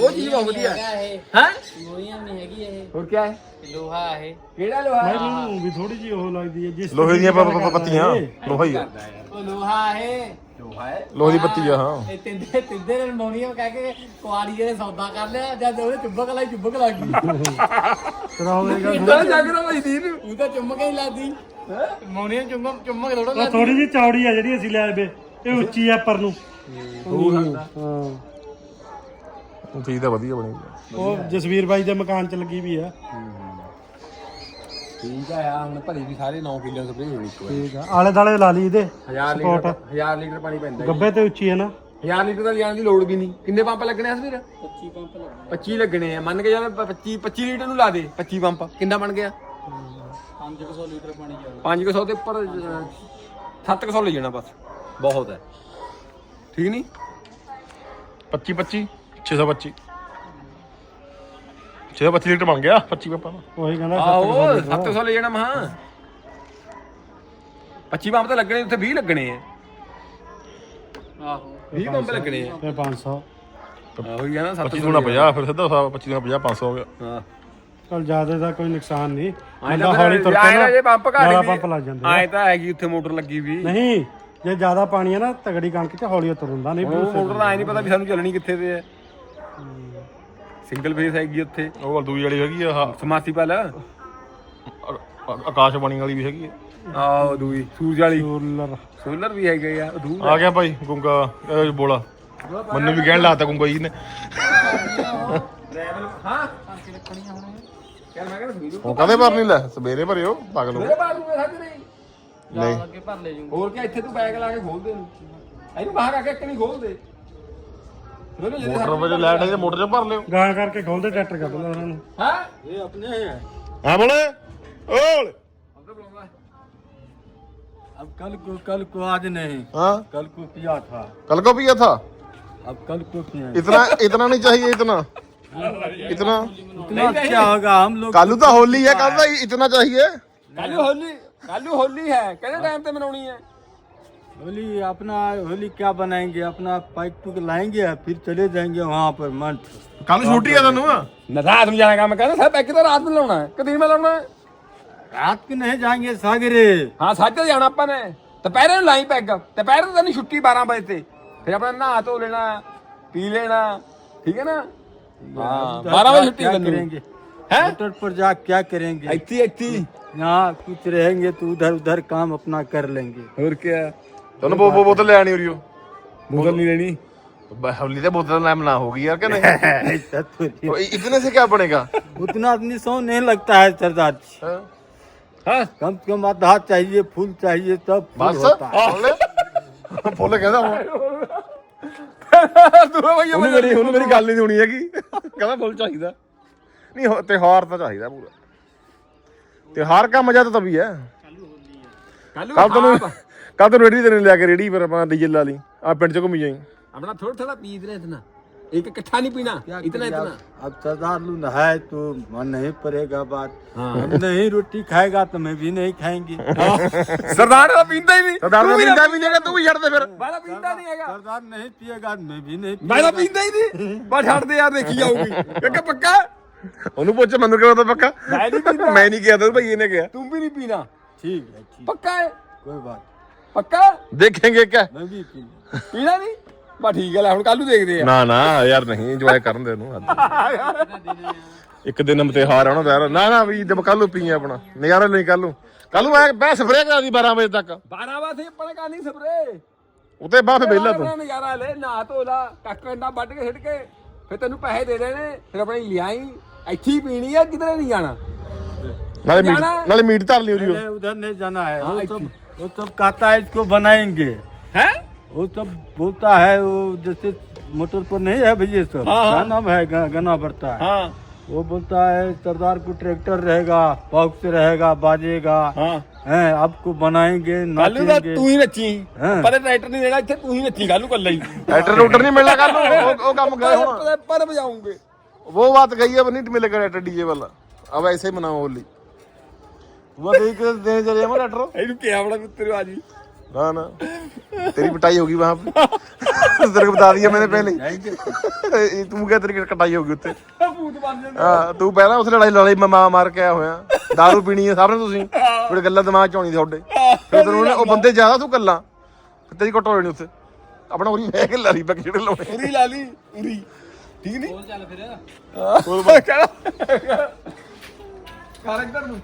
ਉਹ ਚੀਜ਼ ਬਹੁਤ ਵਧੀਆ। ਹੈ? ਹੈ ਮੋਰੀਆਂ ਨਹੀਂ ਹੈਗੀ ਇਹ। ਹੋਰ ਕੀ ਹੈ ਲੋਹਾ ਇਹ। ਕਿਹੜਾ ਲੋਹਾ? ਹੈ? ਮੈਨੂੰ ਵੀ ਥੋੜੀ ਜਿਹੀ ਉਹ ਲੱਗਦੀ ਹੈ ਜਿਸ ਲੋਹੇ ਦੀਆਂ ਪੱਤੀਆਂ। ਲੋਹਾ ਹੀ ਆ। ਉਹ ਲੋਹਾ ਇਹ। ਲੋਹਾ ਹੈ। ਲੋਹੇ ਦੀ ਪੱਤੀ ਆ ਹਾਂ। ਇਹ ਤਿੰਦੇ ਤਿੰਦੇ ਨੇ ਅਲਮੋਨੀਅਮ ਕਹਿ ਕੇ ਕੁਆਰੀ ਜਿਹੜੇ ਸੌਦਾ ਕਰ ਲਿਆ ਜਦ ਉਹਨੇ ਚੁੰਬਕ ਲਾਈ ਚੁੰਬਕ ਲੱਗ ਗਈ। ਤੇਰਾ ਹੋਵੇਗਾ ਇਦਾਂ ਜਗਦਾ ਭਾਈ ਦੀਨ ਉਹ ਤਾਂ ਚੁੰਬਕ ਹੀ ਲਾਦੀ। ਅਲਮੋਨੀਅਮ ਚੁੰਬਕ ਚੁੰਬਕ ਥੋੜਾ ਉਹ ਥੋੜੀ ਜਿਹੀ ਚੌੜੀ ਆ ਜਿਹੜੀ ਅਸੀਂ ਲੈ ਬੇ ਇਹ ਉੱਚੀ ਆ ਪਰ ਨੂੰ। ਹਾਂ ਉਹ ਚੀਜ਼ ਤਾਂ ਵਧੀਆ ਬਣੀ। ਉਹ ਜਸਵੀਰ ਬਾਈ ਦੇ ਮਕਾਨ ਚ ਲੱਗੀ ਵੀ ਆ। ਠੀਕ ਆ ਯਾਰ ਹੁਣ ਭਰੀ ਵੀ ਸਾਰੇ 9 ਕਿਲੋ ਸਪਰੇ ਹੋਣੀ ਇੱਕ ਵਾਰ। ਠੀਕ ਆ ਆਲੇ ਦਾਲੇ ਲਾ ਲਈ ਇਹਦੇ 1000 ਲੀਟਰ 1000 ਲੀਟਰ ਪਾਣੀ ਪੈਂਦਾ ਗੱਬੇ ਤੇ ਉੱਚੀ ਹੈ ਨਾ। 1000 ਲੀਟਰ ਦਾ ਲਿਆਉਣ ਦੀ ਲੋੜ ਵੀ ਨਹੀਂ। ਕਿੰਨੇ ਪੰਪ ਲੱਗਣੇ ਆ ਸਵੀਰ 25 ਪੰਪ ਲੱਗਣਾ 25 ਲੱਗਣੇ ਆ। ਮੰਨ ਕੇ ਚੱਲ 25 25 ਲੀਟਰ ਨੂੰ ਲਾ ਦੇ 25 ਪੰਪ। ਕਿੰਨਾ ਬਣ ਗਿਆ? 500 ਲੀਟਰ ਪਾਣੀ ਜਾਊਗਾ 500 ਦੇ ਉੱਪਰ 700 ਲੈ ਜਾਣਾ ਬਸ। ਬਹੁਤ ਹੈ। ਠੀਕ ਨਹੀਂ? 25 25 625 625 ਲੀਟਰ ਬਣ ਗਿਆ 25 ਪਾਪਾ ਦਾ। ਉਹੀ ਕਹਿੰਦਾ ਆਹੋ 700 ਲੈ ਜਾਣਾ ਮਹਾ। 25 ਪੰਪ ਤਾਂ ਲੱਗਣੇ ਉੱਥੇ 20 ਲੱਗਣੇ ਆ। ਆਹੋ। 20 ਪੰਪ ਲੱਗਣੇ ਆ। ਤੇ 500 ਆਹੋ ਹੀ ਆ ਨਾ 25 700 ਗੁਣਾ 50 ਫਿਰ ਸਿੱਧਾ ਹਿਸਾਬ 25 ਗੁਣਾ 50 500 ਹੋ ਗਿਆ। ਹਾਂ। ਚਲ ਜ਼ਿਆਦਾ ਦਾ ਕੋਈ ਨੁਕਸਾਨ ਨਹੀਂ। ਬੰਦਾ ਤਾਂ ਹੌਲੀ ਤੁਰ ਤਾਂ ਜੇ ਪੰਪ ਘਾੜੀ ਜ਼ਿਆਦਾ ਪੰਪ ਲੱਗ ਜਾਂਦੇ ਆ। ਆਏ ਤਾਂ ਹੈਗੀ ਉੱਥੇ ਮੋਟਰ ਲੱਗੀ ਵੀ। ਨਹੀਂ ਜੇ ਜ਼ਿਆਦਾ ਪਾਣੀ ਹੈ ਨਾ ਤਗੜੀ ਕਣਕ ਚ ਹੌਲੀ ਤੁਰ ਹੁੰਦਾ ਨਹੀਂ ਉਹ ਮੋਟਰ ਦਾ ਆਏ ਨਹੀਂ ਪਤਾ ਵੀ ਸਾਨੂੰ ਚੱਲਣੀ ਕਿੱਥੇ ਤੇ ਹੈ। ਸਿੰਗਲ ਫੇਸ ਹੈਗੀ ਉੱਥੇ। ਉਹ ਵਾਲ ਦੂਜੀ ਵਾਲੀ ਹੈਗੀ ਆ ਆਹ, ਸਮਾਸੀ ਪਲ। ਅ- ਅ- ਆਕਾਸ਼ਬਾਣੀ ਵਾਲੀ ਵੀ ਹੈਗੀ ਆ। ਆਹ ਦੂਈ ਸੂਰਜ ਵਾਲੀ। ਰੂਲਰ ਸੋਲਰ ਵੀ ਹੈਗੇ ਆ ਉਹ ਦੂਰ ਆ। ਗਿਆ ਭਾਈ ਗੁੰਗਾ ਇਹ ਬੋਲਾ। ਮੈਨੂੰ ਵੀ ਕਹਿਣ ਲਾਤਾ ਗੁੰਗਾ ਜੀ ਨੇ। ਹਾਂ? ਯਾਰ ਮੈਂ ਕਹਿੰਦਾ ਵੀਡੀਓ ਹੁਣ ਕਦੇ ਭਰ ਨਹੀਂ ਲੈ ਸਵੇਰੇ ਭਰਿਓ ਪਾਗਲ ਹੋ ਮੇਰੇ ਬਾਅਦ ਨੂੰ ਸੱਜ ਨਹੀਂ। ਨਹੀਂ। ਹੋਰ ਕੀ ਇੱਥੇ ਤੂੰ ਬੈਗ ਲਾ ਕੇ ਖੋਲ ਦੇ ਇਹਨੂੰ ਇਹਨੂੰ ਬਾਹਰ ਆ ਕੇ ਇੱਕ ਨਹੀਂ ਖੋਲ ਦੇ ਮੋਟਰ ਵਜੇ ਲਾਈਟ ਹੈ ਤੇ ਮੋਟਰ 'ਚ ਭਰ ਲਿਓ ਗਾਂ ਕਰਕੇ ਖੋਲਦੇ ਟਰੈਕਟਰ ਕੱਢ ਲਾ ਉਹਨਾਂ ਨੂੰ ਹਾਂ ਇਹ ਆਪਣੇ ਹੈ ਹਾਂ ਬੋਲੇ ਓਲ अब कल को कल को आज नहीं हाँ कल को पिया था कल को पिया था अब कल को पिया इतना इतना नहीं चाहिए इतना इतना इतना क्या होगा हम लोग कालू तो होली है कल तो इतना चाहिए ਕੱਲੂ ਹੋਲੀ ਕੱਲੂ ਹੋਲੀ ਹੈ ਕਿਹੜੇ ਟਾਈਮ ਤੇ ਮਨਾਉਣੀ ਹੈ होली अपना होली क्या बनाएंगे अपना पाइप टूक लाएंगे फिर चले जाएंगे वहाँ पर मंथ ਕੱਲ ਛੁੱਟੀ ਆ ਤੈਨੂੰ ਨਾ ਰਾਤ ਨੂੰ ਜਾਣਾ ਕੰਮ ਕਹਿੰਦਾ ਸਾਹਿਬ ਇੱਕ ਤਾਂ ਰਾਤ ਨੂੰ ਲਾਉਣਾ ਹੈ ਕਿ ਦਿਨ ਮੈਂ ਲਾਉਣਾ ਹੈ रात को नहीं जाएंगे सागरे ਹਾਂ ਸਾਜੇ ਜਾਣਾ ਆਪਾਂ ਨੇ ਦੁਪਹਿਰੇ ਨੂੰ ਲਾਈ ਪੈਗ ਦੁਪਹਿਰ ਨੂੰ ਤੈਨੂੰ ਛੁੱਟੀ 12 ਵਜੇ ਤੇ ਫਿਰ ਆਪਣਾ ਨਹਾ ਧੋ ਲੈਣਾ ਪੀ ਲੈਣਾ ਠੀਕ ਹੈ ਨਾ ਹਾਂ 12 ਵਜੇ ਛੁੱਟੀ क्या ਤੈਨੂੰ करेंगे ਹੈ मोटर पर जा क्या करेंगे ਇੱਥੇ ਇੱਥੇ यहाँ कुछ रहेंगे तो उधर उधर काम अपना कर लेंगे ਹੋਰ ਕੀ ਤੁਹਾਨੂੰ ਬੋ ਬੋਤਲ ਲੈ ਆਣੀ ਉਰੀਓ ਬੋਤਲ ਨਹੀਂ ਲੈਣੀ हवली तो बोतल नाम ना होगी यार क्या नहीं तो इतने से क्या बनेगा उतना आदमी सौ नहीं लगता है सरदार जी हाँ? कम से कम आधा चाहिए फूल चाहिए तब फूल होता है फूल कैसा ਉਹਨੇ ਮੇਰੀ ਉਹਨੇ ਮੇਰੀ ਗੱਲ ਨਹੀਂ ਸੁਣੀ ਹੈਗੀ ਕਹਿੰਦਾ ਫੁੱਲ ਚਾਹੀਦਾ ਨਹੀਂ ਤਿਹਾਰ ਤਾਂ ਚਾਹੀਦਾ ਪੂਰਾ ਤਿਹਾਰ ਦਾ ਮਜ਼ਾ ਤਾਂ ਤਬੀ ਹੈ ਕੱਲ ਤੁਹਾਨੂੰ ਕੱਲ ਤੈਨੂੰ ਰੇੜੀ ਤੇ ਨਹੀਂ ਲਿਆ ਕੇ ਰੇੜੀ ਪਰ ਆਪਣਾ ਡੀਜ਼ਲ ਲਾ ਲਈ ਆ ਪਿੰਡ ਚ ਘੁੰਮੀ ਜਾਈ ਆਪਣਾ ਥੋੜਾ ਥੋੜਾ ਪੀ ਇਤਨਾ ਇਤਨਾ एक इकट्ठा नहीं पीना क्या इतना करिए इतना अब अब सरदार लून है तो मन नहीं पड़ेगा बात हाँ। अब नहीं रोटी खाएगा तो मैं भी नहीं खाएंगे सरदार तो पीता ही नहीं ਸਰਦਾਰ तू ਨੂੰ भी ਪੀਂਦਾ ਵੀ ਨਹੀਂ ਹੈਗਾ ਤੂੰ ਵੀ ਛੱਡ ਦੇ ਫਿਰ मैं तो पीता नहीं हैगा सरदार नहीं पिएगा मैं भी नहीं मैं तो पिएगा। पीता ही नहीं बस छड़ दे यार देखी जाऊंगी क्योंकि पक्का ਉਹਨੂੰ ਪੁੱਛ ਮੈਨੂੰ ਕਿਹਾ ਤਾਂ ਪੱਕਾ मैं नहीं पीता ਮੈਂ ਨਹੀਂ ਕਿਹਾ ਤਾਂ ਭਈ ਇਹਨੇ ਕਿਹਾ तुम भी नहीं पीना ठीक है ठीक पक्का है कोई बात ਪੱਕਾ? ਦੇਖेंगे ਕਿਆ ਨਹੀਂ ਵੀ ਪੀਣਾ ਨਹੀਂ? ਬਾ ਠੀਕ ਹੈ ਲੈ ਹੁਣ ਕੱਲ ਦੇਖਦੇ ਆ। ਨਾ ਨਾ ਯਾਰ ਨਹੀਂ ਇੰਜੋਏ ਕਰਨ ਦੇ ਨੂੰ ਇੱਕ ਦਿਨ ਮਤਿਹਾਰ ਆਉਣਾ ਯਾਰ ਨਾ ਨਾ ਵੀ ਦਮ ਕੱਲ ਪੀਏ ਆਪਣਾ। ਨਜ਼ਾਰਾ ਨਹੀਂ ਕੱਲ ਨੂੰ। ਕੱਲ ਬੈ ਸਪਰੇਅ ਕਰਾ ਦੀ 12 ਵਜੇ ਤੱਕ। 12 ਵਜੇ ਆਪਣਾ ਕਰਨੀ ਸਪਰੇਅ। ਉਤੇ ਬਾਹ ਬੇਲਾ ਤੂੰ। ਨਜ਼ਾਰਾ ਲੈ ਨਾ ਧੋਲਾ ਕੱਕ ਕੰਡਾ ਵੱਢ ਕੇ ਛੱਡ ਕੇ ਫੇ ਤੈਨੂੰ ਪੈਸੇ ਦੇ ਦੇਣੇ ਫਿਰ ਆਪਣੀ ਲਿਆਈ। ਇੱਥੇ ਹੀ ਪੀਣੀ ਆ ਕਿਧਰੇ ਨਹੀਂ ਜਾਣਾ? ਨਾਲੇ ਮੀਟ ਨਾਲੇ ਮੀਟ ਧਰ ਲਿਓ ਜੀ ਉਧਰ ਨਹੀਂ ਜਾਣਾ ਹੈ वो तो कहता है इसको बनाएँगे। है? वो तो बोलता है वो जैसे मोटर पर नहीं है भैया सर हाँ।, हाँ। नाम है गना बढ़ता है। हाँ। वो बोलता है सरदार को ट्रैक्टर रहेगा बॉक्स रहेगा बाजेगा। हाँ। हैं आपको बनाएँगे नाचेंगे। तू ही नची। पर राइटर नहीं देगा तू ही नची गालू कर लई। राइटर रूटर नहीं मिलेगा तो गालू वो, काम गए पर बजाऊँगे। वो बात गई है नहीं मिलेगा राइटर डीजे वाला। अब ऐसे ही मनाओ होली। ਮੈਂ ਤੇਰੀ ਕਿਸ ਦਿਨ ਚਲੇ ਜਾਵਾਂ ਡਾਕਟਰ ਇਹਨੂੰ ਕਿਹਾ ਬੜਾ ਕੁੱਤੇ ਆ ਜੀ। ਨਾ ਨਾ। ਤੇਰੀ ਪਟਾਈ ਹੋ ਗਈ ਵਾਂ ਤੇਰੇ ਕੋ ਬਤਾ ਦਿਆ ਮੈਨੇ ਪਹਿਲੇ। ਇਹ ਤੂੰ ਕਿਹਾ ਤੇਰੀ ਕਟਾਈ ਹੋ ਗਈ ਉੱਤੇ। ਭੂਤ ਬਣ ਜਾਂਦਾ। ਹਾਂ ਤੂੰ ਪਹਿਲਾਂ ਉਸ ਲੜਾਈ ਲੜਾਈ ਮਮਾ ਮਾਰ ਕੇ ਆਇਆ ਹੋਇਆ। दारू ਪੀਣੀ ਹੈ ਸਾਰਿਆਂ ਤੁਸੀਂ। ਫਿਰ ਗੱਲਾਂ ਦਿਮਾਗ ਚ ਆਉਣੀ ਤੁਹਾਡੇ। ਫਿਰ ਤੈਨੂੰ ਉਹ ਬੰਦੇ ਜ਼ਿਆਦਾ ਤੂੰ ਗੱਲਾਂ। ਤੇਰੀ ਕਟੋ ਹੋਣੀ ਉੱਥੇ ਆਪਣਾ ਉਰੀ ਲੈ ਕੇ ਲਾਰੀ ਬਕ ਜਿਹੜੇ ਲਾਉਣੇ ਉਰੀ ਲਾ ਲਈ ਉਰੀ। ਠੀਕ ਨਹੀਂ? ਬੋਲ ਚੱਲ ਫਿਰ। ਬੋਲ ਬੋਲ। ਕੈਰੈਕਟਰ ਨੂੰ।